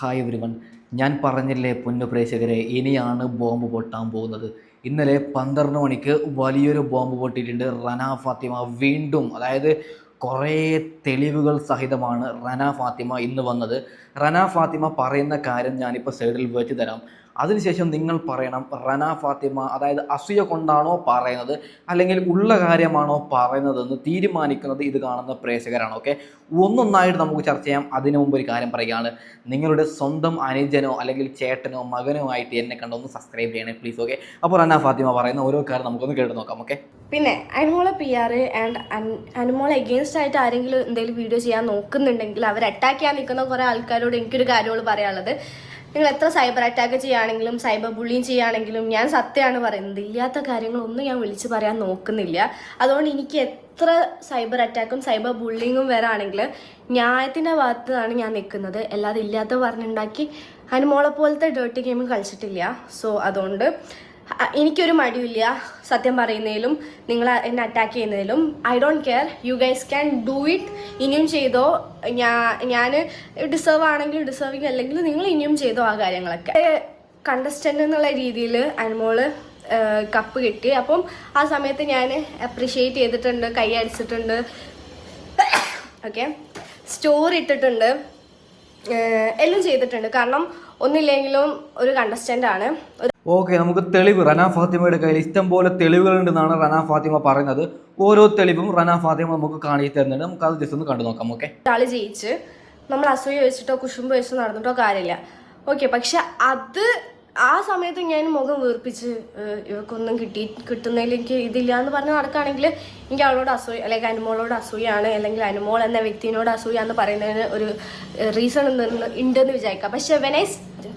Hi everyone ഞാൻ പറഞ്ഞില്ലേ പൊന്നു പ്രേക്ഷകരെ ഇനിയാണ് ബോംബ് പൊട്ടാൻ പോകുന്നത്. ഇന്നലെ പന്ത്രണ്ട് മണിക്ക് വലിയൊരു ബോംബ് പൊട്ടിയിട്ടുണ്ട് റന ഫാത്തിമ. വീണ്ടും അതായത് കുറേ തെളിവുകൾ സഹിതമാണ് റന ഫാത്തിമ ഇന്ന് വന്നത്. റന ഫാത്തിമ പറയുന്ന കാര്യം ഞാനിപ്പോൾ സൈഡിൽ വെച്ച് തരാം. അതിനുശേഷം നിങ്ങൾ പറയണം റന ഫാത്തിമ അതായത് അസൂയ കൊണ്ടാണോ പറയുന്നത് അല്ലെങ്കിൽ ഉള്ള കാര്യമാണോ പറയുന്നതെന്ന് തീരുമാനിക്കുന്നത് ഇത് കാണുന്ന പ്രേക്ഷകരാണ് ഓക്കെ ഒന്നൊന്നായിട്ട് നമുക്ക് ചർച്ച ചെയ്യാം. അതിനു മുമ്പ് ഒരു കാര്യം പറയുകയാണ്. നിങ്ങളുടെ സ്വന്തം അനുജനോ അല്ലെങ്കിൽ ചേട്ടനോ മകനോ ആയിട്ട് എന്നെ കണ്ടൊന്ന് സബ്സ്ക്രൈബ് ചെയ്യണേ പ്ലീസ് ഓക്കെ അപ്പോൾ റന ഫാത്തിമ പറയുന്ന ഓരോ കാര്യം നമുക്കൊന്ന് കേട്ട് നോക്കാം ഓക്കെ പിന്നെ അനുമോളെ പി ആർ ആൻഡ് അനുമോളെ എഗെയിൻസ്റ്റ് ആയിട്ട് ആരെങ്കിലും എന്തെങ്കിലും വീഡിയോ ചെയ്യാൻ നോക്കുന്നുണ്ടെങ്കിൽ അവർ അറ്റാക്ക് ചെയ്യാൻ നിൽക്കുന്ന കുറേ ആൾക്കാരോട് എനിക്കൊരു കാര്യമുള്ളൂ പറയാനുള്ളത്. നിങ്ങൾ എത്ര സൈബർ അറ്റാക്ക് ചെയ്യുകയാണെങ്കിലും സൈബർ ബുള്ളിങ് ചെയ്യുകയാണെങ്കിലും ഞാൻ സത്യമാണ് പറയുന്നത്. ഇല്ലാത്ത കാര്യങ്ങളൊന്നും ഞാൻ വിളിച്ച് പറയാൻ നോക്കുന്നില്ല. അതുകൊണ്ട് എനിക്ക് എത്ര സൈബർ അറ്റാക്കും സൈബർ ബുള്ളിങ്ങും വരാണെങ്കിൽ ന്യായത്തിന്റെ ഭാഗത്താണ് ഞാൻ നിൽക്കുന്നത്. അല്ലാതെ ഇല്ലാത്ത പറഞ്ഞുണ്ടാക്കി അതിന് മോളെ പോലത്തെ ഡേർട്ടി ഗെയിം കളിച്ചിട്ടില്ല. സോ അതുകൊണ്ട് എനിക്കൊരു മടിയില്ല സത്യം പറയുന്നതിലും നിങ്ങൾ എന്നെ അറ്റാക്ക് ചെയ്യുന്നതിലും. I don't care you guys can do it ഇനിയും ചെയ്തോ. ഞാൻ ഞാൻ ഡിസേർവ് ആണെങ്കിലും ഡിസേർവിങ് അല്ലെങ്കിൽ നിങ്ങൾ ഇനിയും ചെയ്തോ ആ കാര്യങ്ങളൊക്കെ. കണ്ടസ്റ്റന്റ് എന്നുള്ള രീതിയിൽ അനുമോൾ കപ്പ് കിട്ടി. അപ്പം ആ സമയത്ത് ഞാൻ അപ്രിഷ്യേറ്റ് ചെയ്തിട്ടുണ്ട് കൈ അടിച്ചിട്ടുണ്ട്. ഓക്കെ സ്റ്റോറി ഇട്ടിട്ടുണ്ട്. എല്ലാം ചെയ്തിട്ടുണ്ട്. കാരണം ഒന്നില്ലെങ്കിലും ഒരു കണ്ടസ്റ്റന്റ് ആണ്. ഒരു ഓക്കെ നമുക്ക് തെളിവ്. റന ഫാത്തിമയുടെ കയ്യിൽ ഇഷ്ടം പോലെ തെളിവുകളുണ്ടെന്നാണ് റന ഫാത്തിമ പറയുന്നത്. ഓരോ തെളിവും റന ഫാത്തിമ നമുക്ക് കാണിച്ചു തരുന്നുണ്ട്. നമുക്ക് അത് ജസ്റ്റ് ഒന്ന് കണ്ടു നോക്കാം ഓക്കെ? ആൾ ജയിച്ച് നമ്മൾ അസൂയ വെച്ചിട്ടോ കുശുമ്പ് വെച്ചിട്ടോ നടന്നിട്ടോ കാര്യമില്ല. ഓക്കെ പക്ഷെ അത് ആ സമയത്ത് ഞാൻ മുഖം വീർപ്പിച്ച് ഇവക്കൊന്നും കിട്ടി കിട്ടുന്നതിൽ എനിക്ക് ഇതില്ല എന്ന് പറഞ്ഞ് നടക്കുകയാണെങ്കിൽ എനിക്ക് അവളോട് അസൂയ അല്ലെങ്കിൽ അനുമോളോട് അസൂയാണ് അല്ലെങ്കിൽ അനുമോൾ എന്ന വ്യക്തിനോട് അസൂയ എന്ന് പറയുന്നതിന് ഒരു റീസൺ ഉണ്ടെന്ന് വിചാരിക്കാം. പക്ഷെ when I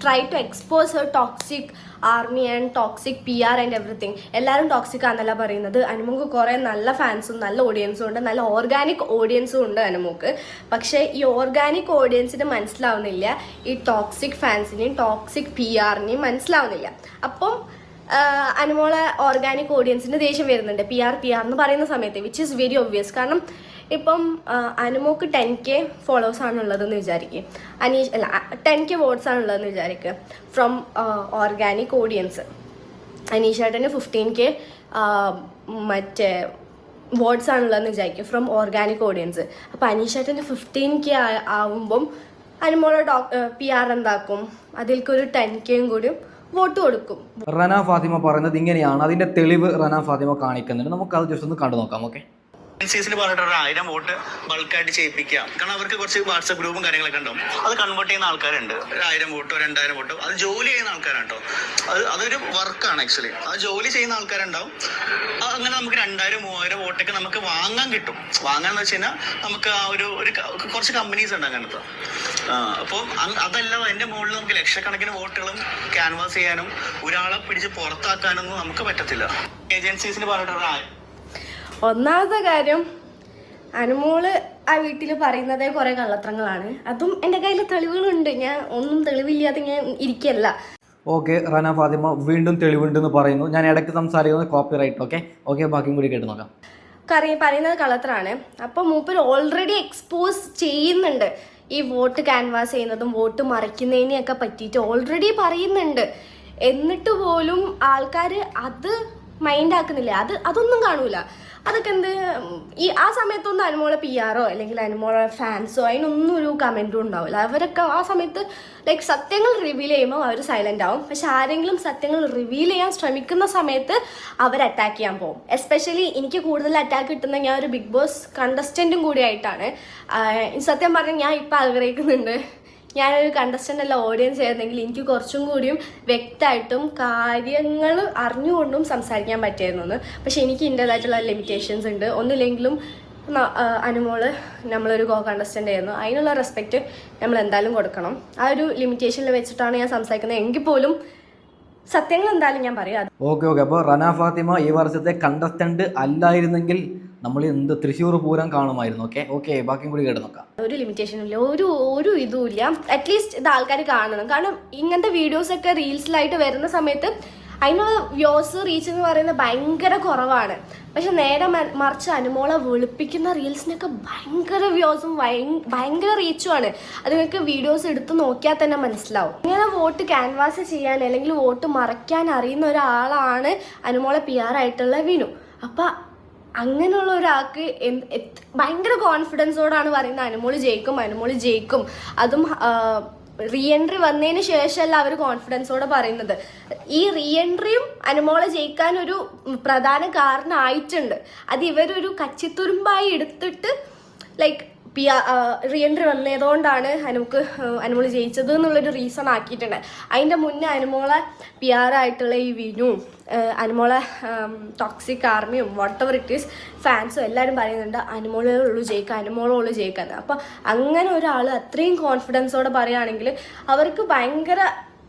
try to expose her toxic army and toxic P R and everything എല്ലാവരും ടോക്സിക് ആണെന്നല്ല പറയുന്നത്. അനുമുക്ക് കുറേ നല്ല ഫാൻസും നല്ല ഓഡിയൻസും ഉണ്ട്. നല്ല ഓർഗാനിക് ഓഡിയൻസും ഉണ്ട് അനുമുക്ക് പക്ഷേ ഈ ഓർഗാനിക് ഓഡിയൻസിന് മനസ്സിലാവുന്നില്ല. ഈ ടോക്സിക് ഫാൻസിനെയും ടോക്സിക് പി ആറിനെയും മനസ്സിലാവുന്നില്ല. അപ്പം അനുമോളെ ഓർഗാനിക് ഓഡിയൻസിന് ദേഷ്യം വരുന്നുണ്ട്. പി ആർ പി ആർ എന്ന് പറയുന്ന സമയത്ത് വിച്ച് ഇസ് വെരി ഒബ്വിയസ് കാരണം ഇപ്പം അനുമോക്ക് ടെൻ കെ ഫോളോവേഴ്സ് ആണുള്ളതെന്ന് വിചാരിക്കുക അനീഷ് അല്ല ടെൻ കെ വോട്ട്സ് ആണുള്ളതെന്ന് വിചാരിക്കുക ഫ്രം ഓർഗാനിക് ഓഡിയൻസ് അനീഷേട്ടന് ഫിഫ്റ്റീൻ കെ മറ്റേ വേർഡ്സ് ആണുള്ളതെന്ന് വിചാരിക്കും. ഫ്രം ഓർഗാനിക് ഓഡിയൻസ് അപ്പോൾ അനീഷേട്ടന് ഫിഫ്റ്റീൻ കെ ആവുമ്പം അനുമോളെ ഡോക് പി ആർ എന്താക്കും? അതിൽക്കൊരു ടെൻ കെയും കൂടി വോട്ട് കൊടുക്കും. റന ഫാത്തിമ പറയുന്നത് ഇങ്ങനെയാണ്. അതിന്റെ തെളിവ് റന ഫാത്തിമ കാണിക്കുന്നുണ്ട്. നമുക്ക് അത് ജസ്റ്റ് ഒന്ന് കണ്ടു നോക്കാം ഓക്കെ? ഏജൻസീസിന് പറഞ്ഞിട്ട് ഒരു ആയിരം വോട്ട് ബൾക്കായിട്ട് ചെയ്യിപ്പിക്കുക കാരണം അവർക്ക് കുറച്ച് വാട്സപ്പ് ഗ്രൂപ്പും കാര്യങ്ങളൊക്കെ ഉണ്ടാവും. അത് കൺവേർട്ട് ചെയ്യുന്ന ആൾക്കാരുണ്ട്. ആയിരം വോട്ടോ രണ്ടായിരം വോട്ടോ അത് ജോലി ചെയ്യുന്ന ആൾക്കാരാണ് കേട്ടോ. അത് അതൊരു വർക്കാണ് ആക്ച്വലി ആ ജോലി ചെയ്യുന്ന ആൾക്കാരുണ്ടാവും. അങ്ങനെ നമുക്ക് രണ്ടായിരം മൂവായിരം വോട്ടൊക്കെ നമുക്ക് വാങ്ങാൻ കിട്ടും. വാങ്ങാന്ന് വെച്ച് കഴിഞ്ഞാൽ നമുക്ക് ആ ഒരു ഒരു കുറച്ച് കമ്പനീസ് ഉണ്ട് അങ്ങനത്തെ. അപ്പൊ അതല്ല അതിന്റെ മുകളിൽ നമുക്ക് ലക്ഷക്കണക്കിന് വോട്ടുകളും ക്യാൻവാസ് ചെയ്യാനും ഒരാളെ പിടിച്ച് പുറത്താക്കാനൊന്നും നമുക്ക് പറ്റത്തില്ല. ഏജൻസീസിന് പറഞ്ഞിട്ട് ഒരു ആയിരം ഒന്നാമത്തെ കാര്യം അനുമോൾ ആ വീട്ടിൽ പറയുന്നതേ കുറേ കള്ളത്രങ്ങളാണ് അതും എന്റെ കയ്യിൽ തെളിവുകളുണ്ട്. ഞാൻ ഒന്നും തെളിവില്ലാതെ ഞാൻ ഇരിക്കല്ല. ഓക്കെ റന ഫാത്തിമ വീണ്ടും തെളിവുണ്ടെന്ന് പറയുന്നു. ഞാൻ ഇടയ്ക്ക് സംസാരിക്കുന്നത് കോപ്പി റൈറ്റ് ഓക്കെ ഓക്കെ ബാക്കിയും കൂടി കേട്ട് നോക്കാം. കറി പറയുന്നത് കളത്രാണ് അപ്പോൾ മൂപ്പർ ഓൾറെഡി എക്സ്പോസ് ചെയ്യുന്നുണ്ട്. ഈ വോട്ട് ക്യാൻവാസ് ചെയ്യുന്നതും വോട്ട് മറിക്കുന്നതിനെയൊക്കെ പറ്റിയിട്ട് ഓൾറെഡി പറയുന്നുണ്ട്. എന്നിട്ട് പോലും ആൾക്കാർ അത് മൈൻഡ് ആക്കുന്നില്ല അത് അതൊന്നും കാണൂല. അതൊക്കെ എന്ത് ഈ ആ സമയത്തൊന്നും അനുമോളെ പി ആറോ അല്ലെങ്കിൽ അനുമോളെ ഫാൻസോ അതിനൊന്നും ഒരു കമന്റും ഉണ്ടാവില്ല. അവരൊക്കെ ആ സമയത്ത് ലൈക്ക് സത്യങ്ങൾ റിവീൽ ചെയ്യുമ്പോൾ അവർ സൈലന്റ് ആവും. പക്ഷെ ആരെങ്കിലും സത്യങ്ങൾ റിവീൽ ചെയ്യാൻ ശ്രമിക്കുന്ന സമയത്ത് അവർ അറ്റാക്ക് ചെയ്യാൻ പോകും. എസ്പെഷ്യലി എനിക്ക് കൂടുതൽ അറ്റാക്ക് കിട്ടുന്ന ഞാൻ ഒരു ബിഗ് ബോസ് കണ്ടസ്റ്റന്റും കൂടിയായിട്ടാണ്. സത്യം പറഞ്ഞാൽ ഞാൻ ഇപ്പം ആഗ്രഹിക്കുന്നുണ്ട്. ഞാനൊരു കണ്ടസ്റ്റന്റ് അല്ല ഓഡിയൻസ് ആയിരുന്നെങ്കിൽ എനിക്ക് കുറച്ചും കൂടിയും വ്യക്തമായിട്ടും കാര്യങ്ങൾ അറിഞ്ഞുകൊണ്ടും സംസാരിക്കാൻ പറ്റിയിരുന്നു പക്ഷെ എനിക്ക് ഇന്റേതായിട്ടുള്ള ലിമിറ്റേഷൻസ് ഉണ്ട്. ഒന്നില്ലെങ്കിലും അനുമോൾ നമ്മളൊരു കോ കണ്ടസ്റ്റന്റ് ആയിരുന്നു. അതിനുള്ള റെസ്പെക്റ്റ് നമ്മൾ എന്തായാലും കൊടുക്കണം. ആ ഒരു ലിമിറ്റേഷനിൽ വെച്ചിട്ടാണ് ഞാൻ സംസാരിക്കുന്നത്. എങ്കിൽ പോലും സത്യങ്ങൾ എന്തായാലും ഞാൻ പറയാം. Okay okay. അപ്പോൾ റന ഫാത്തിമ ഈ വർഷത്തെ കണ്ടസ്റ്റന്റ് അല്ലായിരുന്നെങ്കിൽ നമ്മൾ എന്ത് തൃശ്ശൂർ പൂരം കാണുമായിരുന്നു ഓക്കെ ഓക്കെ ബാക്കിയും കൂടി കേട്ട് നോക്കാം. ഒരു ലിമിറ്റേഷനും ഇല്ല ഒരു ഒരു ഇതും ഇല്ല. അറ്റ്ലീസ്റ്റ് ഇത് ആൾക്കാർ കാണണം. കാരണം ഇങ്ങനത്തെ വീഡിയോസ് ഒക്കെ റീൽസിലായിട്ട് വരുന്ന സമയത്ത് അതിനുള്ള വ്യൂസ് റീച്ച് എന്ന് പറയുന്നത് ഭയങ്കര കുറവാണ്. പക്ഷെ നേരെ മറിച്ച് അനുമോളെ വെളുപ്പിക്കുന്ന റീൽസിനൊക്കെ ഭയങ്കര വ്യൂസും ഭയങ്കര റീച്ചുമാണ് അത് നിങ്ങൾക്ക് വീഡിയോസ് എടുത്ത് നോക്കിയാൽ തന്നെ മനസ്സിലാവും. ഇങ്ങനെ വോട്ട് ക്യാൻവാസ് ചെയ്യാൻ അല്ലെങ്കിൽ വോട്ട് മറയ്ക്കാൻ അറിയുന്ന ഒരാളാണ് അനുമോളെ പി ആർ ആയിട്ടുള്ള വിനു. അപ്പം അങ്ങനെയുള്ള ഒരാൾക്ക് ഭയങ്കര കോൺഫിഡൻസോടാണ് പറയുന്നത് അനുമോൾ ജയിക്കും അനുമോൾ ജയിക്കും. അതും റീഎൻട്രി വന്നതിന് ശേഷമല്ല അവർ കോൺഫിഡൻസോടെ പറയുന്നത്. ഈ റീഎൻട്രിയും അനുമോളെ ജയിക്കാൻ ഒരു പ്രധാന കാരണമായിട്ടുണ്ട് അത് ഇവരൊരു കച്ചിത്തുരുമ്പായി എടുത്തിട്ട് ലൈക്ക് പി റീ എൻട്രി വന്നതുകൊണ്ടാണ് അനുക്ക് അനുമോൾ ജയിച്ചത് എന്നുള്ളൊരു റീസൺ ആക്കിയിട്ടുണ്ട്. അതിന്റെ മുന്നേ അനുമോളെ പി ആർ ആയിട്ടുള്ള ഈ ഏഹ് അനുമോളെ ടോക്സിക് ആർമിയും വാട്ട് എവർ ഇറ്റ് ഈസ് ഫാൻസും എല്ലാവരും പറയുന്നുണ്ട് അനുമോളേ ഉള്ളൂ ജയിക്കുക അനുമോളേ ഉള്ളൂ ജയിക്കുക അപ്പോൾ അപ്പം അങ്ങനെ ഒരാൾ അത്രയും കോൺഫിഡൻസോടെ പറയുകയാണെങ്കിൽ അവർക്ക് ഭയങ്കര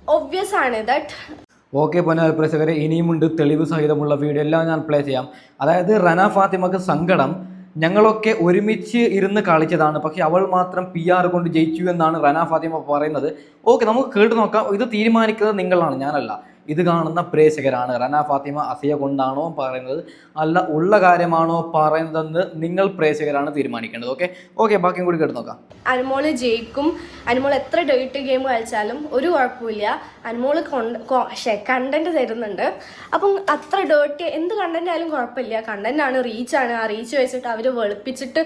ഒബ്വിയസ് ആണ് ദാറ്റ് ഓക്കെ പൊന്നാൽ പ്രേക്ഷകരെ ഇനിയുമുണ്ട് തെളിവ് സഹിതമുള്ള വീഡിയോ എല്ലാം ഞാൻ പ്ലേ ചെയ്യാം. അതായത് റന ഫാത്തിമക്ക് സങ്കടം. ഞങ്ങളൊക്കെ ഒരുമിച്ച് ഇരുന്ന് കളിച്ചതാണ്. പക്ഷെ അവൾ മാത്രം പി ആർ കൊണ്ട് ജയിച്ചു എന്നാണ് റന ഫാത്തിമ പറയുന്നത്. ഓക്കെ നമുക്ക് കേട്ട് നോക്കാം. ഇത് തീരുമാനിക്കുന്നത് നിങ്ങളാണ് ഞാനല്ല. ഇത് കാണുന്ന പ്രേക്ഷകരാണ്. റന ഫാത്തിമ അസിയ കൊണ്ടാണോ പറയുന്നത്? അല്ല ഉള്ള കാര്യമാണോ പറയുന്നതെന്ന് നിങ്ങൾ പ്രേക്ഷകരാണ് തീരുമാനിക്കേണ്ടത്. ഓക്കെ ഓക്കെ ബാക്കിയും കൂടി കേട്ട് നോക്കാം. അനുമോൾ ജയിക്കും. അനുമോൾ എത്ര ഡേറ്റ് ഗെയിം കളിച്ചാലും ഒരു കുഴപ്പമില്ല. അനുമോൾ കണ്ടന്റ് തരുന്നുണ്ട്. അപ്പം അത്ര ഡേർട്ടി എന്ത് കണ്ടന്റ് ആയാലും കുഴപ്പമില്ല. കണ്ടന്റ് ആണ് റീച്ചാണ് ആ റീച്ച് വെച്ചിട്ട് അവർ വെളുപ്പിച്ചിട്ട്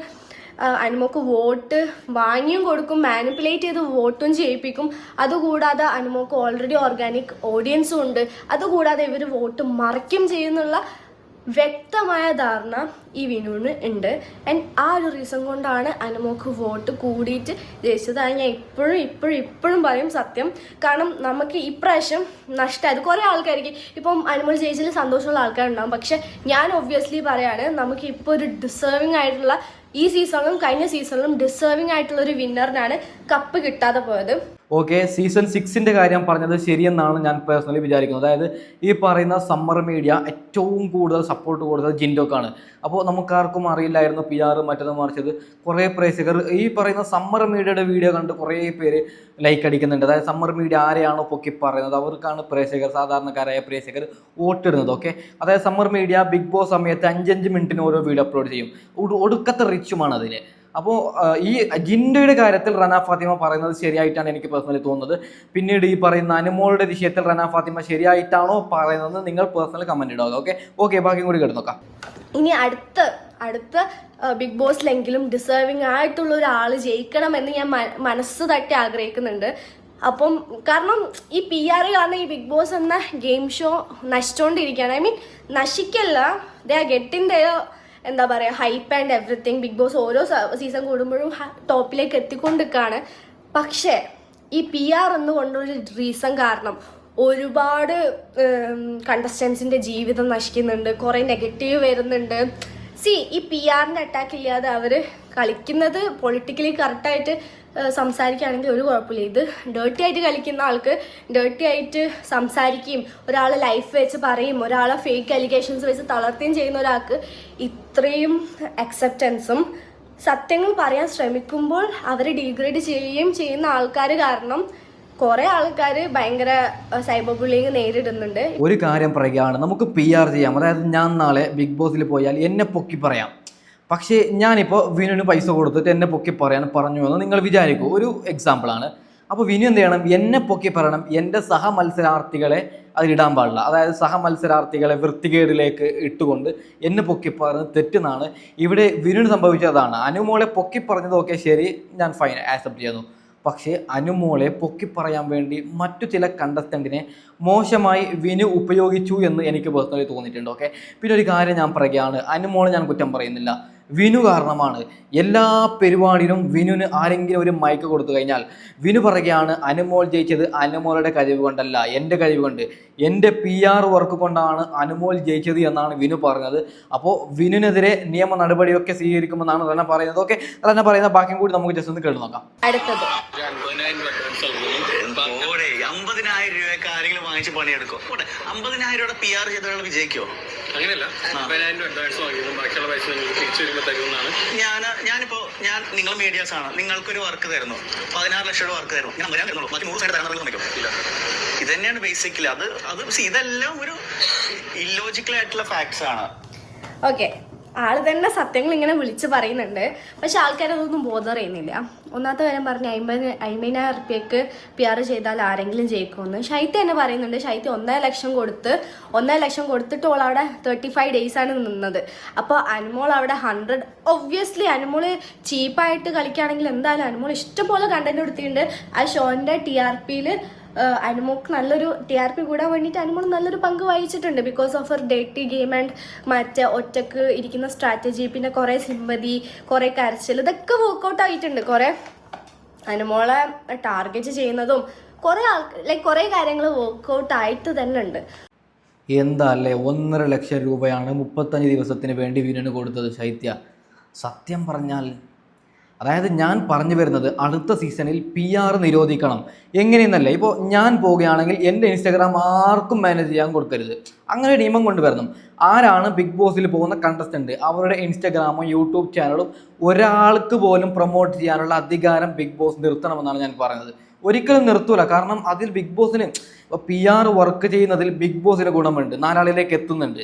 അനുമോക്ക് വോട്ട് വാങ്ങിയും കൊടുക്കും മാനിപ്പുലേറ്റ് ചെയ്ത് വോട്ടും ചെയ്യിപ്പിക്കും. അതുകൂടാതെ അനുമോക്ക് ഓൾറെഡി ഓർഗാനിക് ഓഡിയൻസും ഉണ്ട്. അതുകൂടാതെ ഇവർ വോട്ട് മറിക്കും ചെയ്യുന്നുള്ള വ്യക്തമായ ധാരണ ഈ വിനുവിന് ഉണ്ട്. ആൻഡ് ആ ഒരു റീസൺ കൊണ്ടാണ് അനുമോക്ക് വോട്ട് കൂടിയിട്ട് ജയിച്ചത് അത് ഞാൻ ഇപ്പോഴും ഇപ്പോഴും ഇപ്പോഴും പറയും സത്യം. കാരണം നമുക്ക് ഇപ്രാവശ്യം നഷ്ടമായത് കുറേ ആൾക്കാർക്ക് ഇപ്പം അനുമോൾ ജയിച്ചതിൽ സന്തോഷമുള്ള ആൾക്കാരുണ്ടാവും. പക്ഷെ ഞാൻ ഒബ്വിയസ്ലി പറയാണ് നമുക്ക് ഇപ്പോൾ ഒരു ഡിസേർവിംഗ് ആയിട്ടുള്ള ഈ സീസണിലും കഴിഞ്ഞ സീസണിലും ഡിസേർവിംഗ് ആയിട്ടുള്ള ഒരു വിന്നറിനാണ് കപ്പ് കിട്ടാതെ പോയത്. ഓക്കെ സീസൺ സിക്സിന്റെ കാര്യം പറഞ്ഞത് ശരിയെന്നാണ് ഞാൻ പേഴ്സണലി വിചാരിക്കുന്നത്. അതായത് ഈ പറയുന്ന സമ്മർ മീഡിയ ഏറ്റവും കൂടുതൽ സപ്പോർട്ട് കൊടുത്തത് ജിൻഡോക്കാണ്. അപ്പോൾ നമുക്കാർക്കും അറിയില്ലായിരുന്നു പി ആർ മറ്റത് മറിച്ചത്. കുറേ പ്രേക്ഷകർ ഈ പറയുന്ന സമ്മർ മീഡിയയുടെ വീഡിയോ കണ്ട് കുറേ പേര് ലൈക്ക് അടിക്കുന്നുണ്ട്. അതായത് സമ്മർ മീഡിയ ആരെയാണോ പൊക്കി പറയുന്നത് അവർക്കാണ് പ്രേക്ഷകർ സാധാരണക്കാരായ പ്രേക്ഷകർ വോട്ടിടുന്നത് ഓക്കെ അതായത് സമ്മർ മീഡിയ ബിഗ് ബോസ് സമയത്ത് അഞ്ചഞ്ച് മിനിറ്റിന് ഓരോ വീഡിയോ അപ്ലോഡ് ചെയ്യും. ഒടുക്കത്തെ റിച്ചുമാണ് അതിന് അപ്പോൾ ഈ ജിൻഡയുടെ കാര്യത്തിൽ റന ഫാത്തിമ പറയുന്നത് ശരിയായിട്ടാണ് എനിക്ക് പേഴ്സണലി തോന്നുന്നത്. പിന്നീട് ഈ പറയുന്ന അനുമോളുടെ വിഷയത്തിൽ റന ഫാത്തിമ ശരിയായിട്ടാണോ പറയുന്നത് നിങ്ങൾ പേഴ്സണൽ കമന്റ് ഇടുക ഓക്കെ ഓക്കെ ബാക്കി കൂടി കേട്ട് നോക്കാം. ഇനി അടുത്ത അടുത്ത ബിഗ് ബോസിലെങ്കിലും ഡിസേർവിങ് ആയിട്ടുള്ള ഒരാൾ ജയിക്കണം എന്ന് ഞാൻ മനസ്സ് തട്ടി ആഗ്രഹിക്കുന്നുണ്ട്. അപ്പം കാരണം ഈ പി ആർ കാരണം ഈ ബിഗ് ബോസ് എന്ന ഗെയിം ഷോ നശിച്ചുകൊണ്ടിരിക്കുകയാണ് ഐ മീൻ നശിക്കല്ല. ദേ ഗെറ്റിൻ ദ എന്താ പറയുക hype and everything Bigg Boss ഓരോ സീസൺ കൂടുമ്പോഴും ടോപ്പിലേക്ക് എത്തിക്കൊണ്ടിരിക്കുകയാണ് പക്ഷേ ഈ പി ആർ എന്ന് കൊണ്ടൊരു റീസൺ കാരണം ഒരുപാട് കണ്ടസ്റ്റൻസിന്റെ ജീവിതം നശിക്കുന്നുണ്ട്. കുറേ നെഗറ്റീവ് വരുന്നുണ്ട്. സി ഈ പി ആറിന്റെ അറ്റാക്ക് ഇല്ലാതെ അവർ കളിക്കുന്നത് പൊളിറ്റിക്കലി കറക്റ്റായിട്ട് സംസാരിക്കുകയാണെങ്കിൽ ഒരു കുഴപ്പമില്ല. ഇത് ഡേർട്ടി ആയിട്ട് കളിക്കുന്ന ആൾക്ക് ഡേർട്ടി ആയിട്ട് സംസാരിക്കുകയും ഒരാളെ ലൈഫ് വെച്ച് പറയും ഒരാളെ ഫേക്ക് അലിഗേഷൻസ് വെച്ച് തളർത്തുകയും ചെയ്യുന്ന ഒരാൾക്ക് ഇത്രയും അക്സെപ്റ്റൻസും സത്യങ്ങൾ പറയാൻ ശ്രമിക്കുമ്പോൾ അവരെ ഡീഗ്രേഡ് ചെയ്യുകയും ചെയ്യുന്ന ആൾക്കാർ കാരണം കുറെ ആൾക്കാർ ഭയങ്കര സൈബർ ബുള്ളിങ് നേരിടുന്നുണ്ട്. ഒരു കാര്യം പറയുകയാണ് നമുക്ക് പി ആർ ചെയ്യാം. അതായത് ഞാൻ നാളെ ബിഗ് ബോസിൽ പോയാൽ എന്നെ പൊക്കി പറയാം. പക്ഷേ ഞാനിപ്പോൾ വിനുവിന് പൈസ കൊടുത്തിട്ട് എന്നെ പൊക്കി പറയാൻ പറഞ്ഞു എന്ന് നിങ്ങൾ വിചാരിക്കൂ. ഒരു എക്സാമ്പിളാണ് അപ്പോൾ വിനു എന്ത് ചെയ്യണം? എന്നെ പൊക്കി പറയണം. എന്റെ സഹ മത്സരാർത്ഥികളെ അതിലിടാൻ പാടില്ല. അതായത് സഹ മത്സരാർത്ഥികളെ വൃത്തികേടിലേക്ക് ഇട്ടുകൊണ്ട് എന്നെ പൊക്കി പറഞ്ഞ് തെറ്റെന്നാണ്. ഇവിടെ വിനുവിന് സംഭവിച്ചതാണ് അനുമോളെ പൊക്കി പറഞ്ഞതൊക്കെ ശരി ഞാൻ ഫൈൻ ആക്സെപ്റ്റ് ചെയ്യുന്നു. പക്ഷേ അനുമോളെ പൊക്കി പറയാൻ വേണ്ടി മറ്റു ചില കണ്ടസ്റ്റന്റിനെ മോശമായി വിനു ഉപയോഗിച്ചു എന്ന് എനിക്ക് പേഴ്സണലി തോന്നിയിട്ടുണ്ട് ഓക്കെ പിന്നെ ഒരു കാര്യം ഞാൻ പറയുകയാണ് അനുമോളെ ഞാൻ കുറ്റം പറയുന്നില്ല. വിനു കാരണമാണ്. എല്ലാ പരിപാടിയിലും വിനുവിന് ആരെങ്കിലും ഒരു മൈക്ക് കൊടുത്തു കഴിഞ്ഞാൽ വിനു പറയുകയാണ് അനുമോൾ ജയിച്ചത് അനുമോളുടെ കഴിവ് കൊണ്ടല്ല എന്റെ കഴിവ് കൊണ്ട്. എന്റെ പി ആർ വർക്ക് കൊണ്ടാണ് അനുമോൾ ജയിച്ചത് എന്നാണ് വിനു പറഞ്ഞത്. അപ്പോൾ വിനുവിനെതിരെ നിയമ നടപടിയൊക്കെ സ്വീകരിക്കുമെന്നാണ് റന പറയുന്നത്. ഓക്കെ റന പറയുന്ന ബാക്കിയും കൂടി നമുക്ക് ജസ്റ്റ് ഒന്ന് കേട്ടു നോക്കാം. അടുത്തത്. അമ്പതിനായിരം വാങ്ങിച്ച് പണിയെടുക്കും. പോട്ടെ അമ്പതിനായിരം രൂപയുടെ പി ആർ ചെയ്തയാൾ വിജയിക്കോ അങ്ങനെയല്ല അമ്പതിനായിരം രൂപ അഡ്വാൻസ് വാങ്ങിയതും ബാക്കിയുള്ള പൈസ നിങ്ങൾക്ക് തിരിച്ചു വരുമ്പോൾ തരുമെന്നാണ്. ഞാൻ ഞാനിപ്പോ ഞാൻ നിങ്ങൾ മീഡിയാസ് ആണ്. നിങ്ങൾക്കൊരു വർക്ക് തരുന്നു. പതിനാറ് ലക്ഷം രൂപ വർക്ക് തരുന്നു. ഞാൻ തരുന്നുള്ളൂ. ബാക്കി നൂറ് സൈഡ് തരാൻ നിങ്ങൾ നിൽക്കും ഇത് തന്നെയാണ് ബേസിക്കലി അത് അത് ഇതെല്ലാം ഒരു ഇല്ലോജിക്കൽ ആയിട്ടുള്ള ഫാക്ട്സ് ആണ്. ഓക്കെ ആൾ തന്നെ സത്യങ്ങൾ ഇങ്ങനെ വിളിച്ച് പറയുന്നുണ്ട്. പക്ഷെ ആൾക്കാർ അതൊന്നും ബോധർ ചെയ്യുന്നില്ല ഒന്നാമത്തെ കാര്യം പറഞ്ഞ അമ്പത് അമ്പതിനായിരം റുപ്യക്ക് പി ആർ ചെയ്താൽ ആരെങ്കിലും ജയിക്കുമെന്ന്. ഷൈത്യ തന്നെ പറയുന്നുണ്ട്. ഷൈത്യ ഒന്നര ലക്ഷം കൊടുത്ത് ഒന്നര ലക്ഷം കൊടുത്തിട്ട് ഓൾ അവിടെ തേർട്ടി ഫൈവ് ഡേയ്സ് ആണ് നിന്നത്. അപ്പോൾ അനുമോൾ അവിടെ ഹൺഡ്രഡ് ഒബ്വിയസ്ലി അനുമോൾ ചീപ്പായിട്ട് കളിക്കുകയാണെങ്കിൽ എന്തായാലും അനുമോൾ ഇഷ്ടംപോലെ കണ്ടന്റ് കൊടുത്തിട്ടുണ്ട്. ആ ഷോന്റെ ടി ആർ പിയിൽ അനുമോക്ക് നല്ലൊരു ടി ആർ പി കൂടാൻ വേണ്ടിയിട്ട് അനുമോൾ നല്ലൊരു പങ്ക് വഹിച്ചിട്ടുണ്ട്. ബിക്കോസ് ഓഫ് ഹർ ഡേറ്റി ഗെയിം ആൻഡ് മറ്റേ ഒറ്റയ്ക്ക് ഇരിക്കുന്ന സ്ട്രാറ്റജി പിന്നെ കുറേ സിമ്പതി കുറേ കരച്ചിൽ ഇതൊക്കെ വർക്കൗട്ട് ആയിട്ടുണ്ട്. കുറേ അനുമോളെ ടാർഗറ്റ് ചെയ്യുന്നതും കുറേ ആൾ ലൈക്ക് കുറേ കാര്യങ്ങൾ വർക്കൗട്ട് ആയിട്ട് തന്നെ ഉണ്ട്. എന്താ അല്ലേ? ഒന്നര ലക്ഷം രൂപയാണ് മുപ്പത്തഞ്ച് ദിവസത്തിന് വേണ്ടി വിനുവിന് കൊടുത്തത് ശൈത്യ. സത്യം പറഞ്ഞാൽ അതായത് ഞാൻ പറഞ്ഞു വരുന്നത് അടുത്ത സീസണിൽ പി ആർ നിരോധിക്കണം. എങ്ങനെയെന്നല്ല ഇപ്പോൾ ഞാൻ പോവുകയാണെങ്കിൽ എന്റെ ഇൻസ്റ്റാഗ്രാം ആർക്കും മാനേജ് ചെയ്യാൻ കൊടുക്കരുത്. അങ്ങനെ നിയമം കൊണ്ടുവരണം. ആരാണ് ബിഗ് ബോസിൽ പോകുന്ന കണ്ടസ്റ്റന്റ് അവരുടെ ഇൻസ്റ്റാഗ്രാമും യൂട്യൂബ് ചാനലും ഒരാൾക്ക് പോലും പ്രൊമോട്ട് ചെയ്യാനുള്ള അധികാരം ബിഗ് ബോസ് നിർത്തണമെന്നാണ് ഞാൻ പറയുന്നത്. ഒരിക്കലും നിർത്തൂല. കാരണം അതിൽ ബിഗ് ബോസിന് പി ആർ വർക്ക് ചെയ്യുന്നതിൽ ബിഗ് ബോസിന് ഗുണമുണ്ട്. നാലാളിലേക്ക് എത്തുന്നുണ്ട്.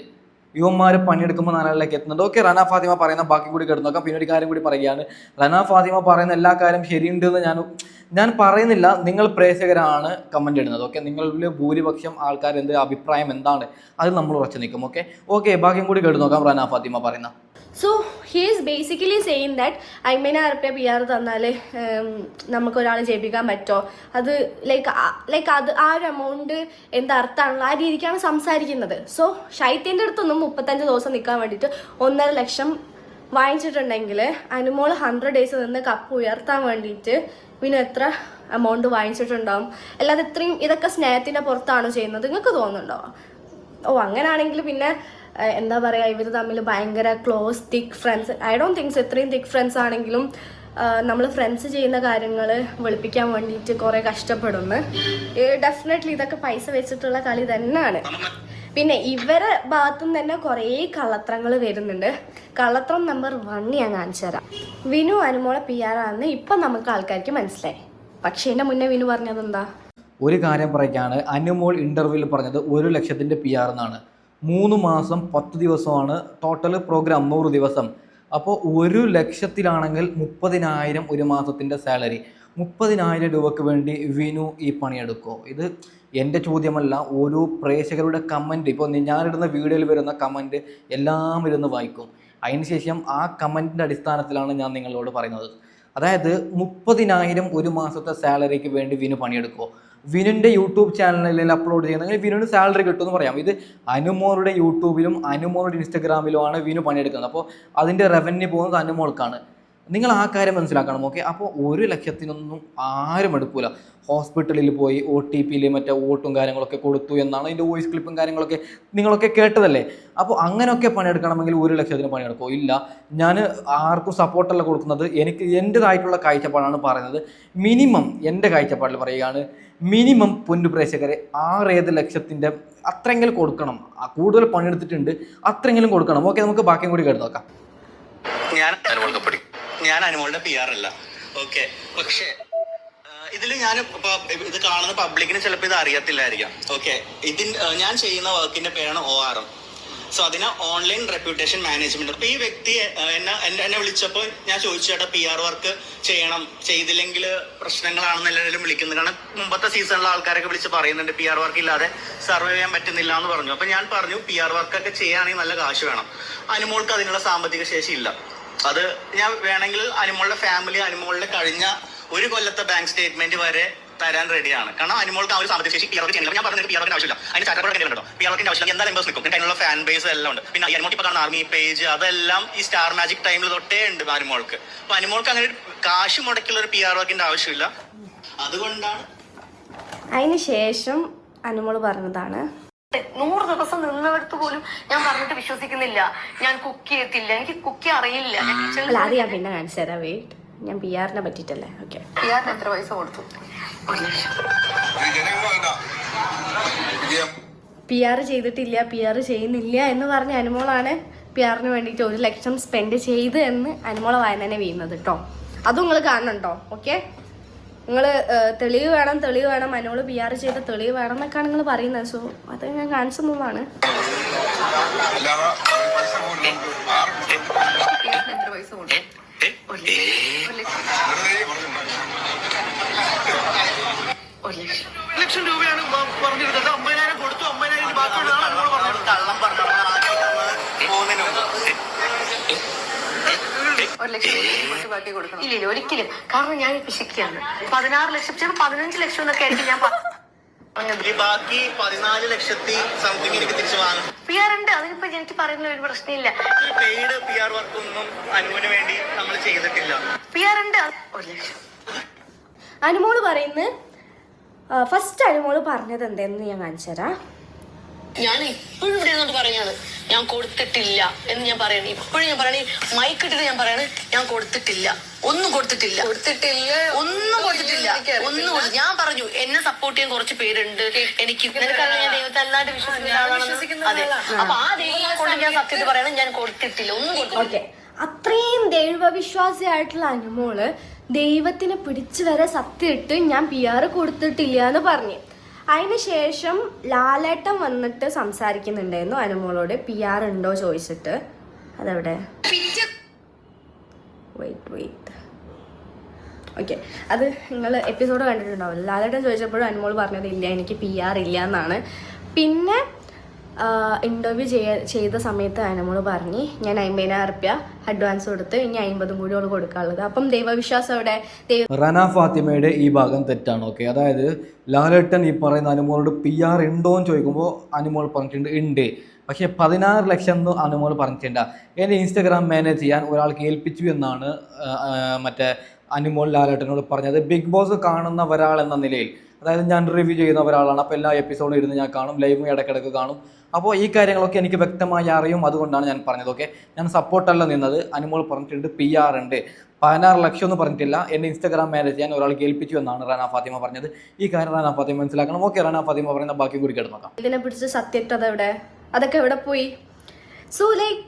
യുവന്മാർ പണിയെടുക്കുമ്പോൾ നാലാളിലേക്ക് എത്തുന്നുണ്ട്. ഓക്കെ റന ഫാത്തിമ പറയുന്ന ബാക്കി കൂടി കിടന്നു നോക്കാം പിന്നെ ഒരു കാര്യം കൂടി പറയുകയാണ്. റന ഫാത്തിമ പറയുന്ന എല്ലാ കാര്യം ശരിയുണ്ട് എന്ന് ഞാൻ ഞാൻ പറയുന്നില്ല. നിങ്ങൾ പ്രേക്ഷകരാണ് കമന്റ് ഇടുന്നത്. ഓക്കെ നിങ്ങളിൽ ഭൂരിപക്ഷം ആൾക്കാർ എന്ത് അഭിപ്രായം എന്താണ്? അത് നമ്മൾ ഉറച്ചു നിൽക്കും. ഓക്കെ ഓക്കെ ബാക്കിയും കൂടി കേട്ട് നോക്കാം റന ഫാത്തിമ പറയുന്ന. So he is basically same that അമ്പതിനായിരം റുപ്യ പി ആർ തന്നാൽ നമുക്ക് ഒരാളെ ജയിപ്പിക്കാൻ പറ്റുമോ അത് ലൈക്ക് ലൈക്ക് അത് ആ ഒരു എമൗണ്ട് എന്താ അർത്ഥമാണല്ലോ ആ രീതിക്കാണ് സംസാരിക്കുന്നത്. സോ ഷൈത്യന്റെ അടുത്തൊന്നും മുപ്പത്തഞ്ച് ദിവസം നിൽക്കാൻ വേണ്ടിയിട്ട് ഒന്നര ലക്ഷം വാങ്ങിച്ചിട്ടുണ്ടെങ്കിൽ അനുമോൾ ഹൺഡ്രഡ് ഡേയ്സ് നിന്ന് കപ്പ് ഉയർത്താൻ വേണ്ടിയിട്ട് പിന്നെ എത്ര എമൗണ്ട് വാങ്ങിച്ചിട്ടുണ്ടാവും? അല്ലാതെ ഇത്രയും ഇതൊക്കെ സ്നേഹത്തിന്റെ പുറത്താണോ ചെയ്യുന്നത്. നിങ്ങൾക്ക് തോന്നുന്നുണ്ടോ? ഓ അങ്ങനെയാണെങ്കിൽ പിന്നെ എന്താ പറയുക ഇവർ തമ്മിൽ ഭയങ്കര close thick friends I don't things ഇത്രയും തിക്ക് ഫ്രണ്ട്സ് ആണെങ്കിലും നമ്മൾ ഫ്രണ്ട്സ് ചെയ്യുന്ന കാര്യങ്ങൾ വെളുപ്പിക്കാൻ വേണ്ടിയിട്ട് കുറേ കഷ്ടപ്പെടുന്നു. ഡെഫിനറ്റ്ലി ഇതൊക്കെ പൈസ വെച്ചിട്ടുള്ള കളി തന്നെയാണ് പിന്നെ ഇവരെ ഭാഗത്തുനിന്ന് തന്നെ കുറേ കള്ളത്രങ്ങൾ വരുന്നുണ്ട്. കള്ളത്രം നമ്പർ വൺ ഞാൻ കാണിച്ചു തരാം. വിനു അനുമോളെ പി ആർ ആണെന്ന് ഇപ്പം നമുക്ക് ആൾക്കാർക്ക് മനസ്സിലായി. പക്ഷേ എന്റെ മുന്നേ വിനു പറഞ്ഞത് എന്താ ഒരു കാര്യം പറയുകയാണ് അനുമോൾ ഇന്റർവ്യൂവിൽ പറഞ്ഞത് ഒരു ലക്ഷത്തിന്റെ പി ആർ എന്നാണ് മൂന്ന് മാസം പത്ത് ദിവസമാണ്. ടോട്ടൽ പ്രോഗ്രാം നൂറ് ദിവസം. അപ്പോൾ ഒരു ലക്ഷത്തിലാണെങ്കിൽ മുപ്പതിനായിരം ഒരു മാസത്തിന്റെ സാലറി മുപ്പതിനായിരം രൂപയ്ക്ക് വേണ്ടി വിനു ഈ പണിയെടുക്കുമോ ഇത് എന്റെ ചോദ്യമല്ല ഓരോ പ്രേക്ഷകരുടെ കമന്റ് ഇപ്പോൾ ഞാനിടുന്ന വീഡിയോയിൽ വരുന്ന കമന്റ് എല്ലാം ഇരുന്ന് വായിക്കും. അതിനുശേഷം ആ കമന്റിന്റെ അടിസ്ഥാനത്തിലാണ് ഞാൻ നിങ്ങളോട് പറയുന്നത്. അതായത് മുപ്പതിനായിരം ഒരു മാസത്തെ സാലറിക്ക് വേണ്ടി വിനു പണിയെടുക്കുമോ വിനുന്റെ യൂട്യൂബ് ചാനലിൽ അപ്ലോഡ് ചെയ്യുന്നത് അങ്ങനെ വിനുവിന് സാലറി കിട്ടുമെന്ന് പറയാം. ഇത് അനുമോളുടെ യൂട്യൂബിലും അനുമോളുടെ ഇൻസ്റ്റഗ്രാമിലുമാണ് വിനു പണിയെടുക്കുന്നത്. അപ്പോൾ അതിന്റെ റവന്യൂ പോകുന്നത് അനുമോൾക്കാണ്. നിങ്ങൾ ആ കാര്യം മനസ്സിലാക്കണം ഓക്കെ അപ്പോൾ ഒരു ലക്ഷത്തിനൊന്നും ആരും എടുക്കൂല. ഹോസ്പിറ്റലിൽ പോയി ഒ ടി പിയിൽ മറ്റേ വോട്ടും കാര്യങ്ങളൊക്കെ കൊടുത്തു എന്നാണ് അതിന്റെ വോയിസ് ക്ലിപ്പും കാര്യങ്ങളൊക്കെ നിങ്ങളൊക്കെ കേട്ടതല്ലേ? അപ്പോൾ അങ്ങനെയൊക്കെ പണിയെടുക്കണമെങ്കിൽ ഒരു ലക്ഷത്തിന് പണിയെടുക്കുമോ ഇല്ല. ഞാൻ ആർക്കും സപ്പോർട്ടല്ല കൊടുക്കുന്നത്. എനിക്ക് എന്റെതായിട്ടുള്ള കാഴ്ചപ്പാടാണ് പറയുന്നത്. മിനിമം എന്റെ കാഴ്ചപ്പാടിൽ പറയുകയാണ് മിനിമം പൊന്നു പ്രേക്ഷകരെ ആറേഴ് ലക്ഷത്തിന്റെ അത്രയെങ്കിലും കൊടുക്കണം. കൂടുതൽ പണിയെടുത്തിട്ടുണ്ട് അത്രയെങ്കിലും കൊടുക്കണം. ഓക്കെ നമുക്ക് ബാക്കിയും കൂടി കേട്ട് നോക്കാം. ഞാൻ അനുമോളുടെ ഞാൻ അനുമോളുടെ പി ആർ അല്ല. ഓക്കെ. പക്ഷേ ഇതിൽ ഞാൻ ഇത് കാണുന്ന പബ്ലിക്കിന് ചിലപ്പോൾ ഇത് അറിയത്തില്ലായിരിക്കാം. ഓക്കെ. ഇതിൻ ഞാൻ ചെയ്യുന്ന വർക്കിന്റെ പേരാണ് ഒ ആർ എം സോ അതിന് ഓൺലൈൻ റെപ്യൂട്ടേഷൻ മാനേജ്മെന്റ് അപ്പൊ ഈ വ്യക്തി എന്നെ എന്നെ വിളിച്ചപ്പോൾ ഞാൻ ചോദിച്ചു ചേട്ടാ പി ആർ വർക്ക് ചെയ്യണം. ചെയ്തില്ലെങ്കിൽ പ്രശ്നങ്ങളാണെന്ന് എല്ലാവരും വിളിക്കുന്നത് കാരണം മുമ്പത്തെ സീസണിലെ ആൾക്കാരൊക്കെ വിളിച്ച് പറയുന്നുണ്ട് പി ആർ വർക്ക് ഇല്ലാതെ സർവേ ചെയ്യാൻ പറ്റുന്നില്ല എന്ന് പറഞ്ഞു. അപ്പൊ ഞാൻ പറഞ്ഞു പി ആർ വർക്കൊക്കെ ചെയ്യുകയാണെങ്കിൽ നല്ല കാശ് വേണം. അനുമോൾക്ക് അതിനുള്ള സാമ്പത്തിക ശേഷി ഇല്ല. അത് ഞാൻ വേണമെങ്കിൽ അനുമോളുടെ ഫാമിലി അനുമോളുടെ കഴിഞ്ഞ ഒരു കൊല്ലത്തെ ബാങ്ക് സ്റ്റേറ്റ്മെന്റ് വരെ തരാൻ റെഡിയാണ് കാരണം അനുമോൾക്ക് ആ ഒരു സാമ്പത്തിക ശേഷി പി ആർ ചെയ്യുന്നില്ല ഞാൻ പറഞ്ഞത് പി ആറിന്റെ ആവശ്യമില്ല. അതിന് ചാറ്റപ്പാട് കേട്ടോ പി ആറിന്റെ ആവശ്യമില്ല. എന്താ മെമ്പേഴ്സ് നിൽക്കും. പിന്നെ അതിനുള്ള ഫാൻ ബേസ് എല്ലാം ഉണ്ട്. പിന്നെ അനുമോൾക്ക് ഇപ്പൊ കാണുന്ന ആർമി പേജ് അതെല്ലാം ഈ സ്റ്റാർ മാജിക് ടൈമിൽ തൊട്ടേ ഉണ്ട് അനുമോൾക്ക്. അപ്പൊ അനുമോൾക്ക് അങ്ങനെ ഒരു കാശ് മുടക്കിയുള്ള ഒരു പി ആർ വർക്കിന്റെ ആവശ്യമില്ല. അതുകൊണ്ടാണ് അതിന് ശേഷം അനുമോൾ പറഞ്ഞതാണ്. നൂറ് ദിവസം നിന്നവർക്ക് പോലും ഞാൻ പറഞ്ഞിട്ട് വിശ്വസിക്കുന്നില്ല. ഞാൻ കുക്ക് ചെയ്യത്തില്ല. എനിക്ക് കുക്ക് അറിയില്ല. ഞാൻ അത് പിന്നെ കാണിച്ചു തരാം. വെയിറ്റ് ഞാൻ പി ആറിനെ പറ്റിയിട്ടല്ലേ? ഓക്കെ ചെയ്യാൻ എത്ര പൈസ കൊടുത്തു? പി ആർ ചെയ്തിട്ടില്ല പി ആർ ചെയ്യുന്നില്ല എന്ന് പറഞ്ഞ അനുമോളാണ് പി ആറിന് വേണ്ടിയിട്ട് ഒരു ലക്ഷം സ്പെൻഡ് ചെയ്ത് എന്ന് അനുമോളെ വായനനെ തന്നെ വീഴുന്നത് കേട്ടോ അതും നിങ്ങൾ കാണണം കേട്ടോ ഓക്കെ നിങ്ങൾ തെളിവ് വേണം തെളിവ് വേണം. അനുമോൾ പി ആർ ചെയ്ത തെളിവ് വേണം എന്നൊക്കെയാണ് നിങ്ങൾ പറയുന്നത്. സോ അത് ഞാൻ കാണിച്ചു തന്നതാണ്. എത്ര പൈസ കൊടുക്കും ഒരു ലക്ഷം. ലക്ഷം. രൂപയാണ് പറഞ്ഞിരുന്നത്. അമ്പതിനായിരം കൊടുത്തു. അമ്പതിനായിരം ബാക്കിയുള്ള ആളാണ് പറഞ്ഞത്. കള്ളം പറഞ്ഞു ഒരു ലക്ഷം ബാക്കി കൊടുക്കണം. ഇല്ല ഇല്ല ഒരിക്കലും. കാരണം ഞാൻ പിശിക്കുകയാണ് പതിനാറ് ലക്ഷം ചിലപ്പോൾ പതിനഞ്ച് ലക്ഷം എന്നൊക്കെ ആയിരിക്കും ഞാൻ ഈ ബാക്കി പതിനാല് ലക്ഷത്തി സംതിങ് എനിക്ക് തിരിച്ചു വാങ്ങും പി ആർ ഉണ്ട്. അതിനിപ്പോ എനിക്ക് പറയുന്ന ഒരു പ്രശ്നമില്ല. ഈ പെയ്ഡ് പി ആർ വർക്ക് ഒന്നും അനുവിന് വേണ്ടി നമ്മൾ ചെയ്തിട്ടില്ല. പി ആർ ഉണ്ട്. ഒരു ലക്ഷം. അനുമോൾ പറയുന്നത് ഫസ്റ്റ് അനുമോൾ പറഞ്ഞത് എന്തെന്ന് ഞാൻ കാണിച്ചു തരാം. ഞാൻ ഇപ്പോഴും ഇവിടെ എന്നോട് പറഞ്ഞത് ഞാൻ കൊടുത്തിട്ടില്ല എന്ന് ഞാൻ പറയണേ. ഇപ്പോഴും ഞാൻ പറയണേ മൈക്ക് ഇട്ടിട്ട് ഞാൻ പറയണേ ഞാൻ കൊടുത്തിട്ടില്ല. ഒന്നും കൊടുത്തിട്ടില്ല. കൊടുത്തിട്ടില്ല. ഒന്നും കൊടുത്തിട്ടില്ല. ഒന്നും ഞാൻ പറഞ്ഞു എന്നെ സപ്പോർട്ട് ചെയ്യാൻ കുറച്ച് പേരുണ്ട്. എനിക്ക് നിനക്കറിയാം ഞാൻ ദൈവത്തെ അല്ലാണ്ട് വിശ്വസിക്കുന്ന ആളാണെന്ന് അതെ. അപ്പൊ ആ കൊണ്ട് ഞാൻ സത്യത്തിൽ പറയണം ഞാൻ കൊടുത്തിട്ടില്ല. ഒന്നും കൊടുത്തിട്ടില്ല. അത്രയും ദൈവവിശ്വാസിയായിട്ടുള്ള അനുമോൾ ദൈവത്തിനെ പിടിച്ചു വരെ സത്യമിട്ട് ഞാൻ പി ആർ കൊടുത്തിട്ടില്ല എന്ന് പറഞ്ഞു. അതിന് ശേഷം ലാലേട്ടൻ വന്നിട്ട് സംസാരിക്കുന്നുണ്ടായിരുന്നു അനുമോളോട്. പി ആർ ഉണ്ടോ ചോദിച്ചിട്ട്. അതെവിടെ? വെയിറ്റ് വെയിറ്റ് ഓക്കെ അത് നിങ്ങൾ എപ്പിസോഡ് കണ്ടിട്ടുണ്ടാവും. എല്ലാവരുടെയും ചോദിച്ചപ്പോഴും അനുമോൾ പറഞ്ഞത് ഇല്ല എനിക്ക് പി ആർ ഇല്ല എന്നാണ് പിന്നെ ഇന്റർവ്യൂ ചെയ്യ ചെയ്ത സമയത്ത് അനുമോൾ പറഞ്ഞ് ഞാൻ അമ്പതിനായിരം റുപ്യ അഡ്വാൻസ് കൊടുത്ത് ഇനി അമ്പതും കൂടി അവൾ കൊടുക്കാനുള്ളത്. അപ്പം ദൈവവിശ്വാസം അവിടെ റന ഫാത്തിമയുടെ ഈ ഭാഗം തെറ്റാണ് ഓക്കെ അതായത് ലാലേട്ടൻ ഈ പറയുന്ന അനുമോളോട് പി ആർ ഉണ്ടോ എന്ന് ചോദിക്കുമ്പോൾ അനുമോൾ പറഞ്ഞിട്ടുണ്ട് ഉണ്ട്. പക്ഷേ പതിനാറ് ലക്ഷം എന്ന് അനുമോൾ പറഞ്ഞിട്ടുണ്ട്. എന്റെ ഇൻസ്റ്റഗ്രാം മാനേജ് ചെയ്യാൻ ഒരാൾക്ക് ഏൽപ്പിച്ചു എന്നാണ് മറ്റേ അനുമോൾ ലാലേട്ടനോട് പറഞ്ഞത്. ബിഗ് ബോസ് കാണുന്ന ഒരാൾ എന്ന നിലയിൽ അതായത് ഞാൻ റിവ്യൂ ചെയ്യുന്ന ഒരാളാണ്. അപ്പോൾ എല്ലാ എപ്പിസോഡും ഇരുന്ന് ഞാൻ കാണും ലൈവും ഇടയ്ക്കിടയ്ക്ക് കാണും. അപ്പോൾ ഈ കാര്യങ്ങളൊക്കെ എനിക്ക് വ്യക്തമായി അറിയും അതുകൊണ്ടാണ് ഞാൻ പറഞ്ഞത്. ഓക്കെ? ഞാൻ സപ്പോർട്ടല്ല നിന്നത്. അനുമോൾ പറഞ്ഞിട്ടുണ്ട് പി ആർ ഉണ്ട്. പതിനാറ് ലക്ഷം എന്ന് പറഞ്ഞിട്ടില്ല. എന്റെ ഇൻസ്റ്റാഗ്രാം മാനേജ് ചെയ്യാൻ ഒരാൾ കേൾപ്പിച്ചു എന്നാണ് റാന ഫാത്തിമ പറഞ്ഞത്. ഈ കാര്യം റാന ഫാത്തിമ മനസ്സിലാക്കണം. ഓക്കെ റാന ഫാത്തിമ പറയുന്ന ബാക്കി കൂടി കിടന്നോക്കാം ഇതിനെ പിടിച്ച് സത്യത്തത് എവിടെ? അതൊക്കെ എവിടെ പോയി? സോ ലൈക്ക്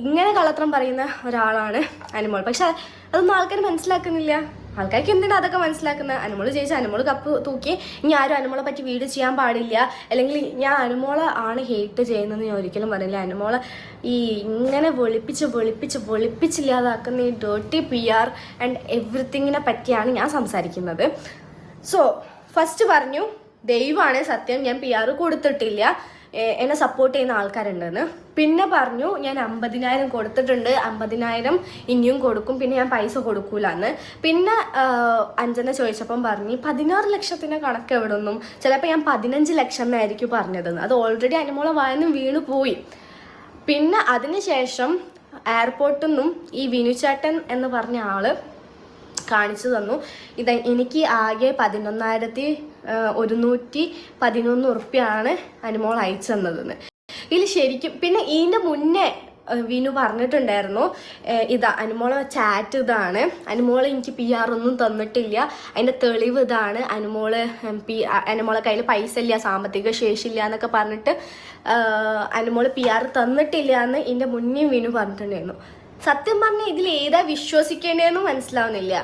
ഇങ്ങനെ കള്ളത്രം പറയുന്ന ഒരാളാണ് അനുമോൾ. പക്ഷെ അതൊന്നും ആൾക്കാർ മനസ്സിലാക്കുന്നില്ല. ആൾക്കാർക്ക് എന്തിനാ അതൊക്കെ മനസ്സിലാക്കുന്നത് അനുമോൾ ജയിച്ച അനുമോൾ കപ്പ് തൂക്കി ഇനി ആരും അനുമോളെ പറ്റി വീഡിയോ ചെയ്യാൻ പാടില്ല. അല്ലെങ്കിൽ ഞാൻ അനുമോളെ ആണ് ഹേറ്റ് ചെയ്യുന്നതെന്ന് ഞാൻ ഒരിക്കലും പറയില്ല അനുമോളെ ഈ ഇങ്ങനെ വെളുപ്പിച്ച് വെളുപ്പിച്ച് വെളുപ്പിച്ചില്ലാതാക്കുന്ന ഈ ഡേർട്ടി പി ആർ ആൻഡ് എവറിത്തിങ്ങിനെ പറ്റിയാണ് ഞാൻ സംസാരിക്കുന്നത്. സോ ഫസ്റ്റ് പറഞ്ഞു ദൈവമാണ് സത്യം. ഞാൻ പി ആർ കൊടുത്തിട്ടില്ല. എന്നെ സപ്പോർട്ട് ചെയ്യുന്ന ആൾക്കാരുണ്ടെന്ന്. പിന്നെ പറഞ്ഞു ഞാൻ അമ്പതിനായിരം കൊടുത്തിട്ടുണ്ട്. അമ്പതിനായിരം ഇനിയും കൊടുക്കും. പിന്നെ ഞാൻ പൈസ കൊടുക്കൂലെന്ന്. പിന്നെ അഞ്ജന ചോദിച്ചപ്പം പറഞ്ഞു പതിനാറ് ലക്ഷത്തിന്റെ കണക്ക് എവിടെ ഒന്നും ചിലപ്പോൾ ഞാൻ പതിനഞ്ച് ലക്ഷം എന്നായിരിക്കും പറഞ്ഞതെന്ന്. അത് ഓൾറെഡി അനുമോളെ വായന്നും വീണു പോയി. പിന്നെ അതിനുശേഷം എയർപോർട്ടിൽ നിന്നും ഈ വിനുചേട്ടൻ എന്ന് പറഞ്ഞ ആൾ കാണിച്ചു തന്നു. ഇത് എനിക്ക് ആകെ പതിനൊന്നായിരത്തി ഒരുന്നൂറ്റി പതിനൊന്ന് ഉറുപ്പ്യാണ് അനുമോൾ അയച്ചു തന്നതെന്ന്. ഇതിൽ ശരിക്കും പിന്നെ ഇതിന്റെ മുന്നേ വിനു പറഞ്ഞിട്ടുണ്ടായിരുന്നു ഇതാ അനുമോളെ ചാറ്റ് ഇതാണ്. അനുമോളെ എനിക്ക് പി ആർ ഒന്നും തന്നിട്ടില്ല. അതിന്റെ തെളിവ് ഇതാണ്. അനുമോൾ പി അനുമോളെ കയ്യിൽ പൈസ ഇല്ല സാമ്പത്തിക ശേഷി ഇല്ല എന്നൊക്കെ പറഞ്ഞിട്ട് അനുമോൾ പി ആർ തന്നിട്ടില്ല എന്ന് ഇതിന്റെ മുന്നേ വിനു പറഞ്ഞിട്ടുണ്ടായിരുന്നു. സത്യം പറഞ്ഞാൽ ഇതിൽ ഏതാ വിശ്വസിക്കേണ്ടതെന്ന് മനസ്സിലാവുന്നില്ല.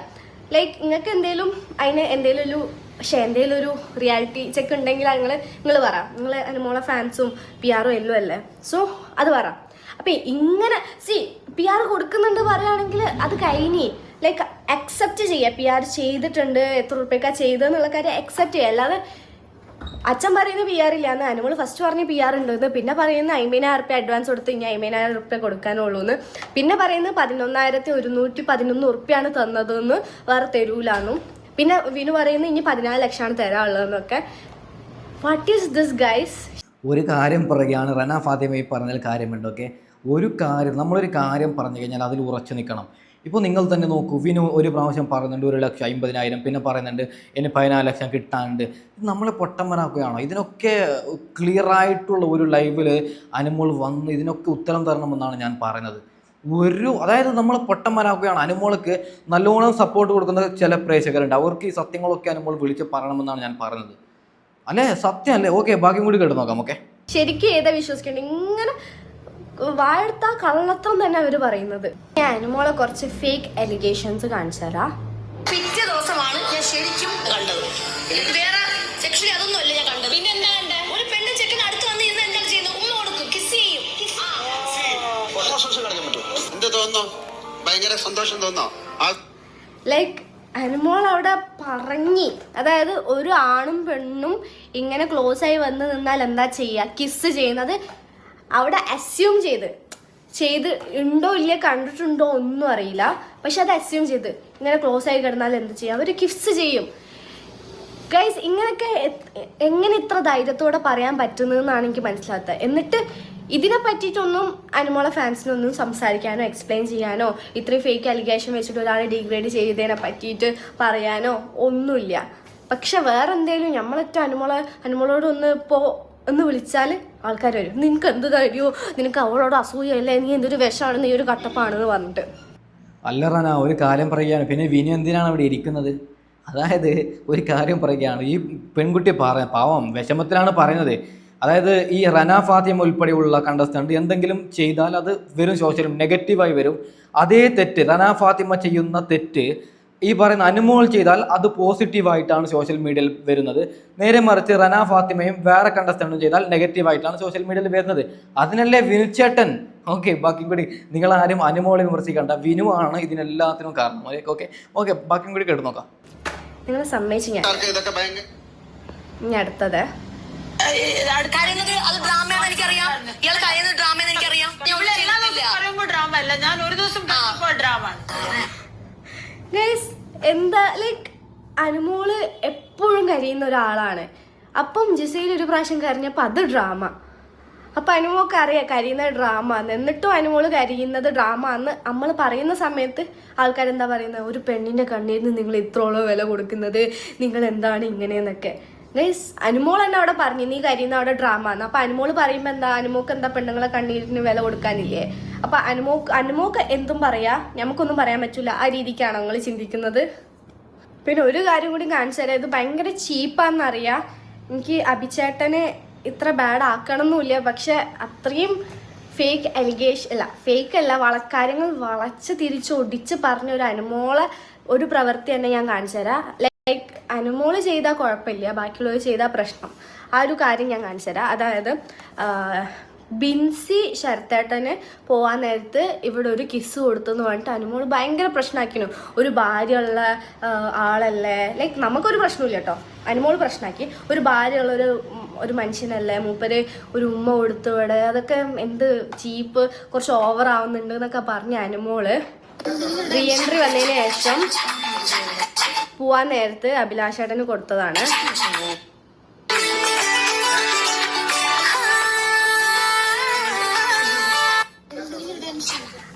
ലൈക്ക് നിങ്ങൾക്ക് എന്തെങ്കിലും അതിന് എന്തെങ്കിലും ഒരു പക്ഷേ എന്റെ ഒരു റിയാലിറ്റി ചെക്ക് ഉണ്ടെങ്കിൽ നിങ്ങൾ നിങ്ങൾ പറ. നിങ്ങൾ അനുമോളെ ഫാൻസും പി ആറും എല്ലോ അല്ലേ? സോ അത് പറ. അപ്പം ഇങ്ങനെ സി പി ആർ കൊടുക്കുന്നുണ്ട് പറയുകയാണെങ്കിൽ അത് കഴിഞ്ഞ് ലൈക്ക് അക്സെപ്റ്റ് ചെയ്യുക പി ആർ ചെയ്തിട്ടുണ്ട് എത്ര റുപ്യക്കാ ചെയ്തതെന്നുള്ള കാര്യം അക്സെപ്റ്റ് ചെയ്യുക അല്ലാതെ അച്ഛൻ പറയുന്ന പി ആർ ഇല്ലാന്ന് അനുമോൾ ഫസ്റ്റ് പറഞ്ഞ് പി ആർ ഉണ്ടെന്ന്. പിന്നെ പറയുന്ന അമ്പതിനായിരം റുപ്യ അഡ്വാൻസ് കൊടുത്ത് ഇനി അമ്പതിനായിരം റുപ്യ കൊടുക്കാനുള്ളൂ എന്ന്. പിന്നെ പറയുന്നത് പതിനൊന്നായിരത്തി ഒരുന്നൂറ്റി പതിനൊന്ന് ഉറുപ്പ്യാണ് തന്നതെന്ന് വേറെ തരൂലെന്നും പിന്നെ വിനു പറയുന്നത് ഇനി പതിനാല് ലക്ഷമാണ് തരാനുള്ളതെന്നൊക്കെ. വാട്ട് ഈസ് ദിസ് ഗൈസ് ഒരു കാര്യം പറയുകയാണ് റന ഫാത്തിമ ഈ പറഞ്ഞാൽ കാര്യമുണ്ട് ഓക്കെ ഒരു കാര്യം നമ്മളൊരു കാര്യം പറഞ്ഞു കഴിഞ്ഞാൽ അതിൽ ഉറച്ചു നിൽക്കണം. ഇപ്പോൾ നിങ്ങൾ തന്നെ നോക്കൂ വിനു ഒരു പ്രാവശ്യം പറയുന്നുണ്ട് ഒരു ലക്ഷം അമ്പതിനായിരം പിന്നെ പറയുന്നുണ്ട് ഇനി പതിനാല് ലക്ഷം കിട്ടാണ്ട് നമ്മളെ പൊട്ടമ്മനാക്കുകയാണോ ഇതിനൊക്കെ ക്ലിയറായിട്ടുള്ള ഒരു ലൈവിൽ അനുമോൾ വന്ന് ഇതിനൊക്കെ ഉത്തരം തരണമെന്നാണ് ഞാൻ പറയുന്നത്. ഒരു അതായത് നമ്മൾ പൊട്ടന്മാരാക്കുകയാണ്. അനുമോൾക്ക് നല്ലോണം സപ്പോർട്ട് കൊടുക്കുന്ന ചില പ്രേക്ഷകരുണ്ട്. അവർക്ക് ഈ സത്യങ്ങളൊക്കെ അനുമോൾ വിളിച്ച് പറയണമെന്നാണ് ഞാൻ പറഞ്ഞത്. അല്ലേ? സത്യം അല്ലേ ഓക്കെ ബാക്കി കൂടി കേട്ട് നോക്കാം ഓക്കെ. ശരിക്കും ഏതാ വിശ്വസിക്കേണ്ടത്? ഇങ്ങനെ വാഴ്ത്ത കള്ളത്തം തന്നെ അവർ പറയുന്നത്. ഞാൻ അനുമോളെ കുറച്ച് ഫേക്ക് എലിഗേഷൻസ് കാണിച്ചു തരാം. പിറ്റേ ദിവസമാണ് ഞാൻ ശരിക്കും കണ്ടത്. വേറെ സെക്ഷലി അതൊന്നും അല്ല ഞാൻ കണ്ടത്. പിന്നെ എന്താ കണ്ടേ? ഒരു പെണ്ണ് ചെക്കൻ അടുത്ത് വന്ന് ഇന്ന് എന്താ ചെയ്യുന്നത്? ഉമ്മ കൊടുക്കും. കിസ് ചെയ്യും. എന്ത് തോന്നുന്നു? ഭയങ്കര സന്തോഷം തോന്നോ ആ ലൈക്ക് അനുമോൾ അവിടെ പറഞ്ഞി. അതായത് ഒരു ആണും പെണ്ണും ഇങ്ങനെ ക്ലോസ് ആയി വന്ന് നിന്നാൽ എന്താ ചെയ്യുക കിസ് ചെയ്യുന്നത് അവിടെ അസ്യൂം ചെയ്ത്. ചെയ്ത് ഉണ്ടോ ഇല്ല കണ്ടിട്ടുണ്ടോ ഒന്നും അറിയില്ല. പക്ഷെ അത് അസ്യൂം ചെയ്ത്. ഇങ്ങനെ ക്ലോസ് ആയി കിടന്നാൽ എന്ത് ചെയ്യും? അവർ കിസ് ചെയ്യും. ഗൈസ് ഇങ്ങനെയൊക്കെ എങ്ങനെ ഇത്ര ധൈര്യത്തോടെ പറയാൻ പറ്റുന്നതെന്നാണ് എനിക്ക് മനസ്സിലാത്തത് എന്നിട്ട് ഇതിനെ പറ്റിയിട്ടൊന്നും അനുമോള ഫാൻസിനൊന്നും സംസാരിക്കാനോ എക്സ്പ്ലെയിൻ ചെയ്യാനോ ഇത്രയും ഫേക്ക് അലിഗേഷൻ വെച്ചിട്ട് ഒരാളെ ഡിഗ്രേഡ് ചെയ്തതിനെ പറ്റിയിട്ട് പറയാനോ ഒന്നുമില്ല. പക്ഷെ വേറെ എന്തെങ്കിലും നമ്മളേറ്റവും അനുമോള അനുമോളോട് ഒന്ന് ഇപ്പോൾ ഒന്ന് വിളിച്ചാൽ ആൾക്കാർ വരും. നിനക്ക് എന്ത് ധൈര്യമോ നിനക്ക് അവളോട് അസൂയല്ലേ നീ എന്തൊരു വിഷമാണ്? നീ ഒരു കട്ടപ്പാണെന്ന് പറഞ്ഞിട്ട്. അല്ല റന ഒരു കാര്യം പറയുകയാണ്. പിന്നെ വിനു എന്തിനാണ് അവിടെ ഇരിക്കുന്നത്? അതായത് ഒരു കാര്യം പറയുകയാണ്. ഈ പെൺകുട്ടി പറ പാവം വിഷമത്തിലാണ് പറയുന്നത്. അതായത് ഈ റന ഫാത്തിമ ഉൾപ്പെടെയുള്ള കണ്ടസ്റ്റന്റ് എന്തെങ്കിലും ചെയ്താൽ അത് വരും സോഷ്യൽ നെഗറ്റീവായി വരും. അതേ തെറ്റ് റന ഫാത്തിമ ചെയ്യുന്ന തെറ്റ് ഈ പറയുന്ന അനുമോൾ ചെയ്താൽ അത് പോസിറ്റീവായിട്ടാണ് സോഷ്യൽ മീഡിയയിൽ വരുന്നത്. നേരെ മറിച്ച് റന ഫാത്തിമയും വേറെ കണ്ടസ്റ്റന്റും ചെയ്താൽ നെഗറ്റീവായിട്ടാണ് സോഷ്യൽ മീഡിയയിൽ വരുന്നത്. അതിനല്ലേ വിനുചേട്ടൻ ഓക്കെ ബാക്കി കൂടി നിങ്ങൾ ആരും അനുമോളെ വിമർശിക്കണ്ട. വിനു ആണ് ഇതിനെല്ലാത്തിനും കാരണം. ഓക്കെ ഓക്കെ ബാക്കി കൂടി കേട്ട് നോക്കാം. നിങ്ങൾ സമ്മതിച്ചു ഞാൻ. അടുത്തത്. കരയുന്നത് അത് ഡ്രാമയാണെന്ന് എനിക്കറിയാം. ഇയാൾ കരയുന്നത് ഡ്രാമയെന്ന് എനിക്കറിയാം. ഞാൻ ഒന്നും ചെയ്തിട്ടില്ല. പറയുമ്പോ ഡ്രാമ അല്ല ഞാൻ ഒരു ദിവസം ഡ്രാമ. ആണ് ഗൈസ് എന്താ ലൈക്ക് അനുമോൾ എപ്പോഴും കരയുന്ന ഒരാളാണ്. അപ്പം ജിസയിൽ ഒരു പ്രാവശ്യം കരഞ്ഞപ്പോൾ അത് ഡ്രാമ. അപ്പം അനുമോൾക്ക് അറിയാം കരയുന്ന ഡ്രാമ എന്ന് എന്നിട്ടും അനുമോൾ കരയുന്നത് ഡ്രാമ എന്ന് നമ്മൾ പറയുന്ന സമയത്ത് ആൾക്കാരെന്താ പറയുന്നത് ഒരു പെണ്ണിന്റെ കണ്ണീരിന് നിങ്ങൾ ഇത്രോളം വില കൊടുക്കുന്നത്. നിങ്ങൾ എന്താണ് ഇങ്ങനെയെന്നൊക്കെ. ഗൈസ് അനുമോൾ തന്നെ അവിടെ പറഞ്ഞു. നീ കരിയുന്ന അവിടെ ഡ്രാമ എന്ന് അപ്പൊ അനുമോൾ പറയുമ്പോ എന്താ? അനുമോക്ക് എന്താ പെണ്ണുങ്ങളെ കണ്ണീരിന് വില കൊടുക്കാനില്ലേ? അപ്പൊ അനുമോക്ക് അനുമോക്ക് എന്തും പറയാ? നമുക്കൊന്നും പറയാൻ പറ്റൂല. ആ രീതിക്കാണോ നിങ്ങൾ ചിന്തിക്കുന്നത്? പിന്നെ ഒരു കാര്യം കൂടി കാണിച്ചു തരാം. ഇത് ഭയങ്കര ചീപ്പാന്നറിയാം എനിക്ക് അഭിചേട്ടനെ ഇത്ര ബാഡ് ആക്കണമെന്നില്ല പക്ഷെ അത്രയും ഫേക്ക് അലിഗേഷൻ അല്ല ഫേക്ക് അല്ല വളക്കാര്യങ്ങൾ വളച്ച് തിരിച്ച് ഒടിച്ച് പറഞ്ഞ ഒരു അനുമോളെ ഒരു പ്രവൃത്തി തന്നെ ഞാൻ കാണിച്ചു തരാം. ലൈക്ക് അനുമോൾ ചെയ്താൽ കുഴപ്പമില്ല ബാക്കിയുള്ളവർ ചെയ്താൽ പ്രശ്നം. ആ ഒരു കാര്യം ഞാൻ കാണിച്ചു തരാം. അതായത് ബിൻസി ശരത്തേട്ടന് പോവാൻ നേരത്ത് ഇവിടെ ഒരു കിസ് കൊടുത്തെന്ന് പറഞ്ഞിട്ട് അനുമോൾ ഭയങ്കര പ്രശ്നമാക്കിനു ഒരു ഭാര്യയുള്ള ആളല്ലേ? ലൈക്ക് നമുക്കൊരു പ്രശ്നമില്ല കേട്ടോ അനുമോൾ പ്രശ്നമാക്കി ഒരു ഭാര്യയുള്ള ഒരു ഒരു മനുഷ്യനല്ലേ? മൂപ്പര് ഒരു ഉമ്മ കൊടുത്തു ഇവിടെ. അതൊക്കെ എന്ത് ചീപ്പ് കുറച്ച് ഓവർ ആവുന്നുണ്ട് എന്നൊക്കെ പറഞ്ഞ അനുമോൾ റീ എൻട്രി വന്നതിന് ശേഷം പോവാൻ നേരത്ത് അഭിലാഷേട്ടന് കൊടുത്തതാണ്.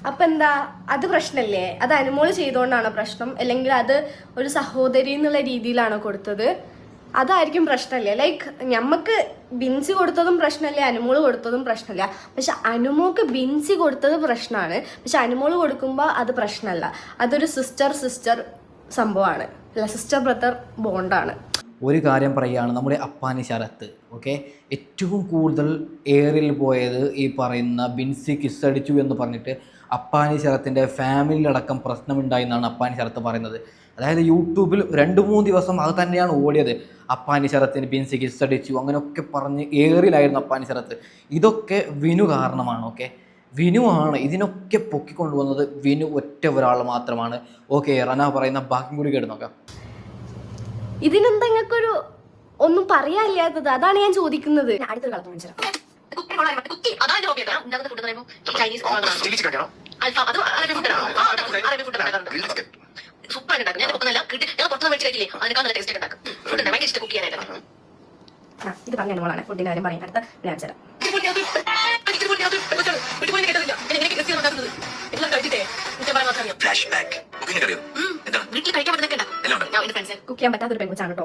അപ്പൊ എന്താ അത് പ്രശ്നല്ലേ? അത് അനുമോൾ ചെയ്തോണ്ടാണോ പ്രശ്നം? അല്ലെങ്കിൽ അത് ഒരു സഹോദരി എന്നുള്ള രീതിയിലാണോ കൊടുത്തത്? അതായിരിക്കും പ്രശ്നമല്ലേ ലൈക്ക് ഞമ്മക്ക് ബിൻസി കൊടുത്തതും പ്രശ്നമല്ലേ അനുമോൾ കൊടുത്തതും പ്രശ്നമല്ല. പക്ഷെ അനുമോക്ക് ബിൻസി കൊടുത്തത് പ്രശ്നമാണ്. പക്ഷെ അനുമോൾ കൊടുക്കുമ്പോൾ അത് പ്രശ്നമല്ല. അതൊരു സിസ്റ്റർ സിസ്റ്റർ സംഭവമാണ്. അല്ല സിസ്റ്റർ ബ്രദർ ബോണ്ടാണ് ഒരു കാര്യം പറയുകയാണ് നമ്മുടെ അപ്പാനി ശരത്ത് ഓക്കെ ഏറ്റവും കൂടുതൽ എയറിൽ പോയത് ഈ പറയുന്ന ബിൻസി കിസ്സടിച്ചു എന്ന് പറഞ്ഞിട്ട് അപ്പാനി ശരത്തിന്റെ ഫാമിലിയിലടക്കം പ്രശ്നമുണ്ടായി എന്നാണ് അപ്പാനി ശരത്ത് പറയുന്നത്. അതായത് യൂട്യൂബിൽ രണ്ട് മൂന്ന് ദിവസം അത് തന്നെയാണ് ഓടിയത് അപ്പാനി ശരത്തിന് ബിൻസി ചികിത്സ അടിച്ചു അങ്ങനെയൊക്കെ പറഞ്ഞ് ഏറിലായിരുന്നു അപ്പാനി ശരത്ത് ഇതൊക്കെ വിനു കാരണമാണ് ഓക്കെ വിനു ആണ് ഇതിനൊക്കെ പൊക്കിക്കൊണ്ടുവന്നത് വിനു ഒറ്റ ഒരാൾ മാത്രമാണ് ഓക്കെ റന പറയുന്ന ബാക്കി കൂടി കേട്ട് നോക്കാം ഇതിനെന്താ ഒന്നും പറയാനില്ലാത്തത് അതാണ് ഞാൻ ചോദിക്കുന്നത് അടുത്ത ചൈനീസ് സൂപ്പർ ആയിട്ട് ഉണ്ടാക്കും. ഞാൻ പൊക്കുന്നല്ല ഞാൻ പുറത്തുനിന്ന് മേടിച്ച് കഴിക്കില്ലേ അതിനേക്കാൾ നല്ല ടേസ്റ്റ് ഉണ്ടാക്കും. ഫുഡ് ഭയങ്കര ഇഷ്ടം കുക്ക് ചെയ്യാനായിട്ട് ഇത് പറഞ്ഞ അനുമോളാണ് ഫുഡിന്റെ കാര്യം പറയാൻ അടുത്ത ഞാൻ വീട്ടിൽ കഴിക്കാൻ പറ്റുന്നൊക്കെ കുക്ക് ചെയ്യാൻ പറ്റാത്തൊരു പെൺകുച്ചാണ് കേട്ടോ.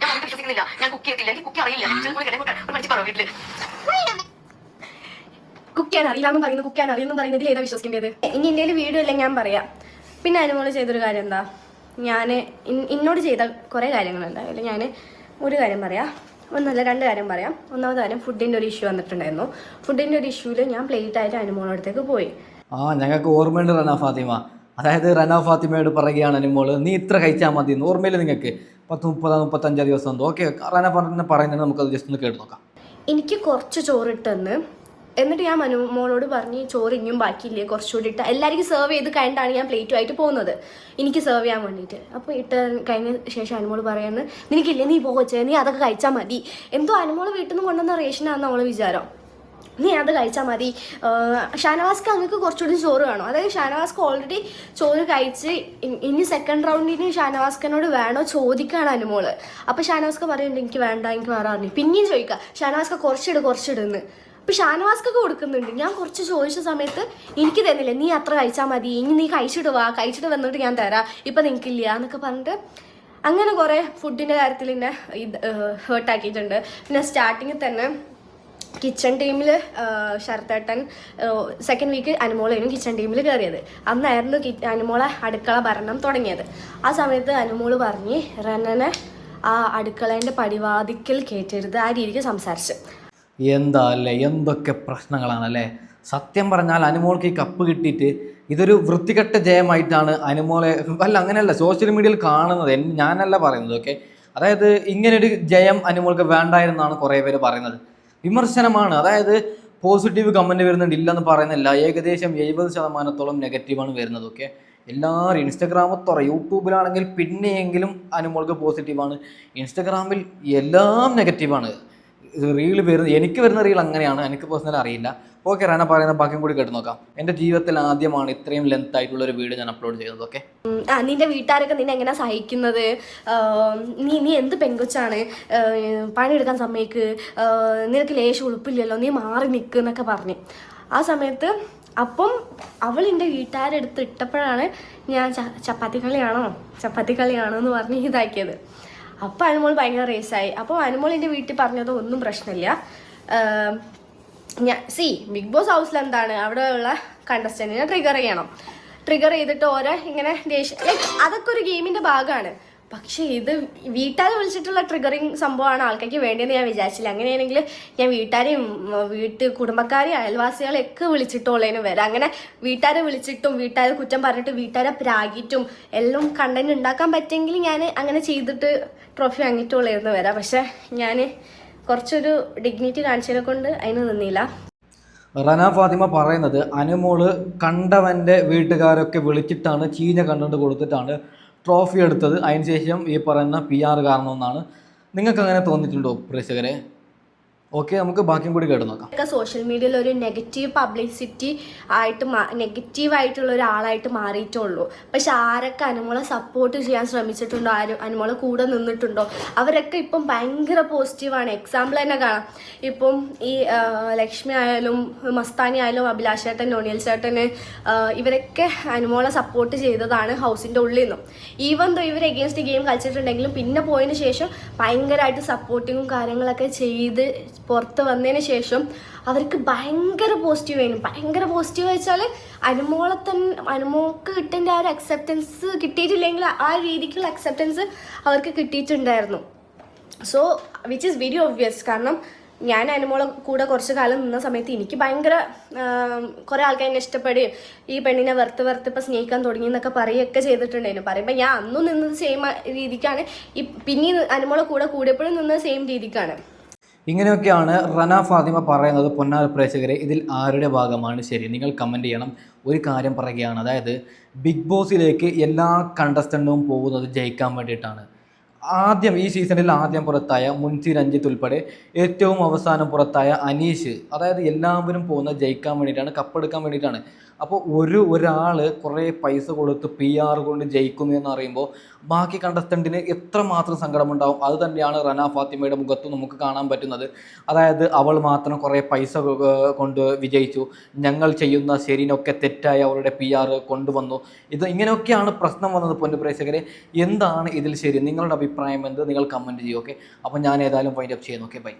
ഞാൻ ഒന്നും വിശ്വസിക്കുന്നില്ല. ഞാൻ കുക്ക് ചെയ്തില്ല എനിക്ക് കുക്ക് അറിയില്ല. കുക്ക് ചെയ്യാൻ അറിയില്ലാന്ന് പറയുന്നത് കുക്ക് ചെയ്യാൻ അറിയുന്നു പറയുന്നതിൽ ഏതാ വിശ്വസിക്കേണ്ടത്? ഇനി ഇന്ത്യയിൽ വീഡിയോ ഇല്ലെങ്കിൽ ഞാൻ പറയാം. പിന്നെ അനുമോൾ ചെയ്തൊരു കാര്യം എന്താ? ഞാൻ എന്നോട് ചെയ്ത കുറേ കാര്യങ്ങളുണ്ട്. അതിൽ ഞാൻ ഒരു കാര്യം പറയാം. ഒന്നല്ല രണ്ട് കാര്യം പറയാം. ഒന്നാമത്തെ കാര്യം ഫുഡിന്റെ ഒരു ഇഷ്യൂ വന്നിട്ടുണ്ടായിരുന്നു. ഫുഡിന്റെ ഒരു ഇഷ്യൂവിൽ ഞാൻ പ്ലേറ്റ് ആയിട്ട് അനുമോളുടെ അടുത്തേക്ക് പോയി. ആ ഞങ്ങൾക്ക് ഓർമ്മയുണ്ട് റന ഫാത്തിമ. അതായത് റന ഫാത്തിമയോട് പറയുകയാണ് അനുമോൾ നീ ഇത്ര കഴിച്ചാൽ മതി എന്ന് ഓർമ്മയില്ല നിങ്ങൾക്ക്? പത്ത് മുപ്പത് മുപ്പത്തഞ്ചാം ദിവസം എന്തോ. ഓക്കെ റന പറഞ്ഞ പറയുന്നത് നമുക്കത് ജസ്റ്റ് ഒന്ന് കേട്ട് നോക്കാം. എനിക്ക് കുറച്ച് ചോറ് ഇട്ടെന്ന് എന്നിട്ട് ഞാൻ മനു മോളോട് പറഞ്ഞ് "ഈ ചോറ് ഇനിയും ബാക്കിയില്ലേ? കുറച്ചുകൂടി ഇട്ട എല്ലാവർക്കും സെർവ് ചെയ്ത് കഴിഞ്ഞിട്ടാണ് ഞാൻ പ്ലേറ്റുമായിട്ട് പോകുന്നത്. എനിക്ക് സെർവ് ചെയ്യാൻ വേണ്ടിയിട്ട്. അപ്പോൾ ഇട്ട് കഴിഞ്ഞ ശേഷം അനുമോൾ പറയുന്നത് നിനക്കില്ലേ? നീ പോകച്ചേ നീ അതൊക്കെ കഴിച്ചാൽ മതി. എന്തോ അനുമോൾ വീട്ടിൽ നിന്ന് കൊണ്ടുവന്ന റേഷനാണെന്ന് അവളെ വിചാരം. നീ അത് കഴിച്ചാൽ മതി. ഷാനവാസ്ക്ക് അങ്ങക്ക് കുറച്ചുകൂടി ചോറ് വേണോ. അതായത് ഷാനവാസ്ക്ക് ഓൾറെഡി ചോറ് കഴിച്ച് ഇനി സെക്കൻഡ് റൗണ്ടിന് ഷാനവാസ്കനോട് വേണോ ചോദിക്കാണ് അനുമോൾ. അപ്പോൾ ഷാനവാസ്ക്ക് പറയുന്നുണ്ട് എനിക്ക് വേണ്ട എനിക്ക് വേറെ പറഞ്ഞു പിന്നെയും ചോദിക്കുക ഷാനവാസ്ക കുറച്ചിട് കുറച്ചിടുന്ന് അപ്പോൾ ഷാനവാസ്കൊക്കെ കൊടുക്കുന്നുണ്ട്. ഞാൻ കുറച്ച് ചോദിച്ച സമയത്ത് എനിക്ക് തന്നില്ല നീ അത്ര കഴിച്ചാൽ മതി ഇനി നീ കഴിച്ചിട്ട് വാ കഴിച്ചിട്ട് വന്നിട്ട് ഞാൻ തരാം ഇപ്പം നിനക്കില്ല എന്നൊക്കെ പറഞ്ഞിട്ട് അങ്ങനെ കുറേ ഫുഡിന്റെ കാര്യത്തിൽ എന്നെ ഹേർട്ടാക്കിയിട്ടുണ്ട് പിന്നെ സ്റ്റാർട്ടിങ്ങിൽ തന്നെ കിച്ചൺ ടീമിൽ ശരത്തേട്ടൻ സെക്കൻഡ് വീക്ക് അനുമോളായിരുന്നു കിച്ചൺ ടീമിൽ കയറിയത് അന്നായിരുന്നു കി- അനുമോളെ അടുക്കള ഭരണം തുടങ്ങിയത്. ആ സമയത്ത് അനുമോൾ പറഞ്ഞ് റനനെ ആ അടുക്കളേന്റെ പടിവാതിക്കൽ കയറ്റരുത് ആ രീതിക്ക് സംസാരിച്ച്. എന്താ അല്ലേ എന്തൊക്കെ പ്രശ്നങ്ങളാണല്ലേ? സത്യം പറഞ്ഞാൽ അനുമോൾക്ക് ഈ കപ്പ് കിട്ടിയിട്ട് ഇതൊരു വൃത്തികെട്ട ജയമായിട്ടാണ് അനുമോളെ അല്ല അങ്ങനെയല്ല സോഷ്യൽ മീഡിയയിൽ കാണുന്നത്. ഞാനല്ല പറയുന്നത് ഓക്കെ? അതായത് ഇങ്ങനൊരു ജയം അനുമോൾക്ക് വേണ്ടായിരുന്നാണ് കുറേ പേര് പറയുന്നത്. വിമർശനമാണ്. അതായത് പോസിറ്റീവ് കമന്റ് വരുന്നുണ്ട് ഇല്ലെന്ന് പറയുന്നില്ല. ഏകദേശം എഴുപത് ശതമാനത്തോളം നെഗറ്റീവാണ് വരുന്നത് ഓക്കെ? എല്ലാവരും ഇൻസ്റ്റഗ്രാമിൽ തുറ യൂട്യൂബിലാണെങ്കിൽ പിന്നെയെങ്കിലും അനുമോൾക്ക് പോസിറ്റീവാണ്. ഇൻസ്റ്റഗ്രാമിൽ എല്ലാം നെഗറ്റീവാണ്. റീൽ വരുന്ന എനിക്ക് വരുന്ന റീൽ അങ്ങനെയാണ് എനിക്ക് പേഴ്സണലി അറിയില്ല. ഓക്കെ റാന പറയുന്ന ബാക്കിയും കൂടി കേട്ട് നോക്കാം. എന്റെ ജീവിതത്തിൽ ആദ്യമാണ് ഇത്രയും ലെങ്ത് ആയിട്ടുള്ള ഒരു വീഡിയോ ഞാൻ അപ്ലോഡ് ചെയ്തത് ഓക്കെ ആ നിന്റെ വീട്ടുകാരൊക്കെ നിന്നെ എങ്ങനെ സഹിക്കുന്നത്? നീ നീ എന്ത് പെങ്കൊച്ചാണ് പണിയെടുക്കാൻ സമയത്ത് നിനക്ക് ലേശം ഉളുപ്പില്ലല്ലോ നീ മാറി നിൽക്ക് എന്നൊക്കെ പറഞ്ഞു. ആ സമയത്ത് അപ്പം അവൾ എന്റെ വീട്ടുകാരെടുത്ത് ഇട്ടപ്പോഴാണ് ഞാൻ ചപ്പാത്തി കളിയാണോ? ചപ്പാത്തി കളിയാണോ എന്ന് പറഞ്ഞ് ഇതാക്കിയത്. അപ്പോൾ അനുമോൾ ഭയങ്കര റേസായി അപ്പോൾ അനുമോൾ എന്റെ വീട്ടിൽ പറഞ്ഞത് ഒന്നും പ്രശ്നമില്ല. ഞാൻ സി ബിഗ് ബോസ് ഹൗസിൽ എന്താണ്? അവിടെ ഉള്ള കണ്ടസ്റ്റന്റിനെ ട്രിഗർ ചെയ്യണം. ട്രിഗർ ചെയ്തിട്ട് ഓരോ ഇങ്ങനെ ദേഷ്യം ലൈക്ക് അതൊക്കെ ഒരു ഗെയിമിന്റെ ഭാഗമാണ്. പക്ഷേ ഇത് വീട്ടുകാരെ വിളിച്ചിട്ടുള്ള ട്രിഗറിങ് സംഭവമാണ് ആൾക്കാർക്ക് വേണ്ടിയെന്ന് ഞാൻ വിചാരിച്ചില്ല. അങ്ങനെയാണെങ്കിൽ ഞാൻ വീട്ടുകാരെയും വീട്ട് കുടുംബക്കാരെയും അയൽവാസികളെയൊക്കെ വിളിച്ചിട്ടുള്ളതിന് വരാം. അങ്ങനെ വീട്ടുകാരെ വിളിച്ചിട്ടും വീട്ടുകാരെ കുറ്റം പറഞ്ഞിട്ട് വീട്ടുകാരെ പ്രാഗിറ്റും എല്ലാം കണ്ടന്റ് ഉണ്ടാക്കാൻ പറ്റുമെങ്കിൽ ഞാൻ അങ്ങനെ ചെയ്തിട്ട് ട്രോഫി വാങ്ങിയിട്ടുള്ളതെന്ന് വരാം. പക്ഷേ ഞാൻ കുറച്ചൊരു ഡിഗ്നിറ്റി കാണിച്ചതിനെ കൊണ്ട് അതിന് നിന്നില്ല. റന ഫാത്തിമ പറയുന്നത് അനുമോൾ കണ്ടവന്റെ വീട്ടുകാരൊക്കെ വിളിച്ചിട്ടാണ് ചീഞ്ഞ കണ്ടന്റ് കൊടുത്തിട്ടാണ്. ട്രോഫി എടുത്തത്. അതിനുശേഷം ഈ പറയുന്ന പി ആർ കാരണമെന്നാണ്. നിങ്ങൾക്ക് അങ്ങനെ തോന്നിയിട്ടുണ്ടോ പ്രേക്ഷകരെ? ഓക്കെ നമുക്ക് ബാക്കിയും കൂടി കേട്ട് നോക്കാം. ഒക്കെ സോഷ്യൽ മീഡിയയിൽ ഒരു നെഗറ്റീവ് പബ്ലിസിറ്റി ആയിട്ട് നെഗറ്റീവ് ആയിട്ടുള്ള ഒരാളായിട്ട് മാറിയിട്ടുള്ളൂ. പക്ഷെ ആരൊക്കെ അനുമോളെ സപ്പോർട്ട് ചെയ്യാൻ ശ്രമിച്ചിട്ടുണ്ടോ ആരും അനുമോളെ കൂടെ നിന്നിട്ടുണ്ടോ അവരൊക്കെ ഇപ്പം ഭയങ്കര പോസിറ്റീവാണ് എക്സാമ്പിൾ തന്നെ കാണാം. ഇപ്പം ഈ ലക്ഷ്മി ആയാലും മസ്താനി ആയാലും അഭിലാഷ് ചേട്ടൻ നോണിയൽ ചേട്ടന് ഇവരൊക്കെ അനുമോളെ സപ്പോർട്ട് ചെയ്തതാണ് ഹൗസിന്റെ ഉള്ളിൽ നിന്നും ഈവൻ ദോ ഇവർ എഗെയിൻസ്റ്റ് ഗെയിം കളിച്ചിട്ടുണ്ടെങ്കിലും പിന്നെ പോയതിന് ശേഷം ഭയങ്കരമായിട്ട് സപ്പോർട്ടിങ്ങും കാര്യങ്ങളൊക്കെ ചെയ്ത് പുറത്ത് വന്നതിന് ശേഷം അവർക്ക് ഭയങ്കര പോസിറ്റീവ് ആയിരുന്നു. ഭയങ്കര പോസിറ്റീവ് വെച്ചാൽ അനുമോളെ തന്നെ അനുമോൾക്ക് കിട്ടേണ്ട ആ ഒരു അക്സെപ്റ്റൻസ് കിട്ടിയിട്ടില്ലെങ്കിൽ ആ രീതിക്കുള്ള അക്സെപ്റ്റൻസ് അവർക്ക് കിട്ടിയിട്ടുണ്ടായിരുന്നു. So which is very obvious കാരണം ഞാൻ അനുമോളെ കൂടെ കുറച്ച് കാലം നിന്ന സമയത്ത് എനിക്ക് ഭയങ്കര കുറേ ആൾക്കാർ എന്നെ ഇഷ്ടപ്പെടുകയും ഈ പെണ്ണിനെ വെറുത്ത് വെറുത്ത് ഇപ്പം സ്നേഹിക്കാൻ തുടങ്ങി എന്നൊക്കെ പറയുകയൊക്കെ ചെയ്തിട്ടുണ്ടായിരുന്നു. പറയുമ്പോൾ ഞാൻ അന്നും നിന്നത് സെയിം രീതിക്കാണ്. ഈ പിന്നെ അനുമോളെ കൂടെ കൂടിയപ്പോഴും നിന്നത് സെയിം രീതിക്കാണ്. ഇങ്ങനെയൊക്കെയാണ് റന ഫാത്തിമ പറയുന്നത് പൊന്നാർ പ്രേക്ഷകരെ. ഇതിൽ ആരുടെ ഭാഗമാണ്? ശരി നിങ്ങൾ കമന്റ് ചെയ്യണം. ഒരു കാര്യം പറയുകയാണ്. അതായത് ബിഗ് ബോസിലേക്ക് എല്ലാ കണ്ടസ്റ്റന്റും പോകുന്നത് ജയിക്കാൻ വേണ്ടിയിട്ടാണ്. ആദ്യം ഈ സീസണിൽ ആദ്യം പുറത്തായ മുൻസി രഞ്ജിത്ത് ഉൾപ്പെടെ ഏറ്റവും അവസാനം പുറത്തായ അനീഷ് അതായത് എല്ലാവരും പോകുന്നത് ജയിക്കാൻ വേണ്ടിയിട്ടാണ് കപ്പെടുക്കാൻ വേണ്ടിയിട്ടാണ്. അപ്പോൾ ഒരു ഒരാൾ കുറേ പൈസ കൊടുത്ത് പി ആർ കൊണ്ട് ജയിക്കുന്നു എന്ന് പറയുമ്പോൾ ബാക്കി കണ്ടസ്റ്റന്റിന് എത്രമാത്രം സങ്കടമുണ്ടാവും? അത് തന്നെയാണ് റന ഫാത്തിമയുടെ മുഖത്ത് നമുക്ക് കാണാൻ പറ്റുന്നത്. അതായത് അവൾ മാത്രം കുറേ പൈസ കൊണ്ട് വിജയിച്ചു. ഞങ്ങൾ ചെയ്യുന്ന ശരിനൊക്കെ തെറ്റായി അവളുടെ പി ആർ കൊണ്ടുവന്നു. ഇത് ഇങ്ങനെയൊക്കെയാണ് പ്രശ്നം വന്നത് പൊന്നു പ്രേക്ഷകരെ. എന്താണ് ഇതിൽ ശരി? നിങ്ങളുടെ അഭിപ്രായം എന്ത്? നിങ്ങൾ കമന്റ് ചെയ്യും ഓക്കെ അപ്പോൾ ഞാൻ ഏതായാലും വൈൻഡപ്പ് ചെയ്യുന്നു ഓക്കെ ബൈ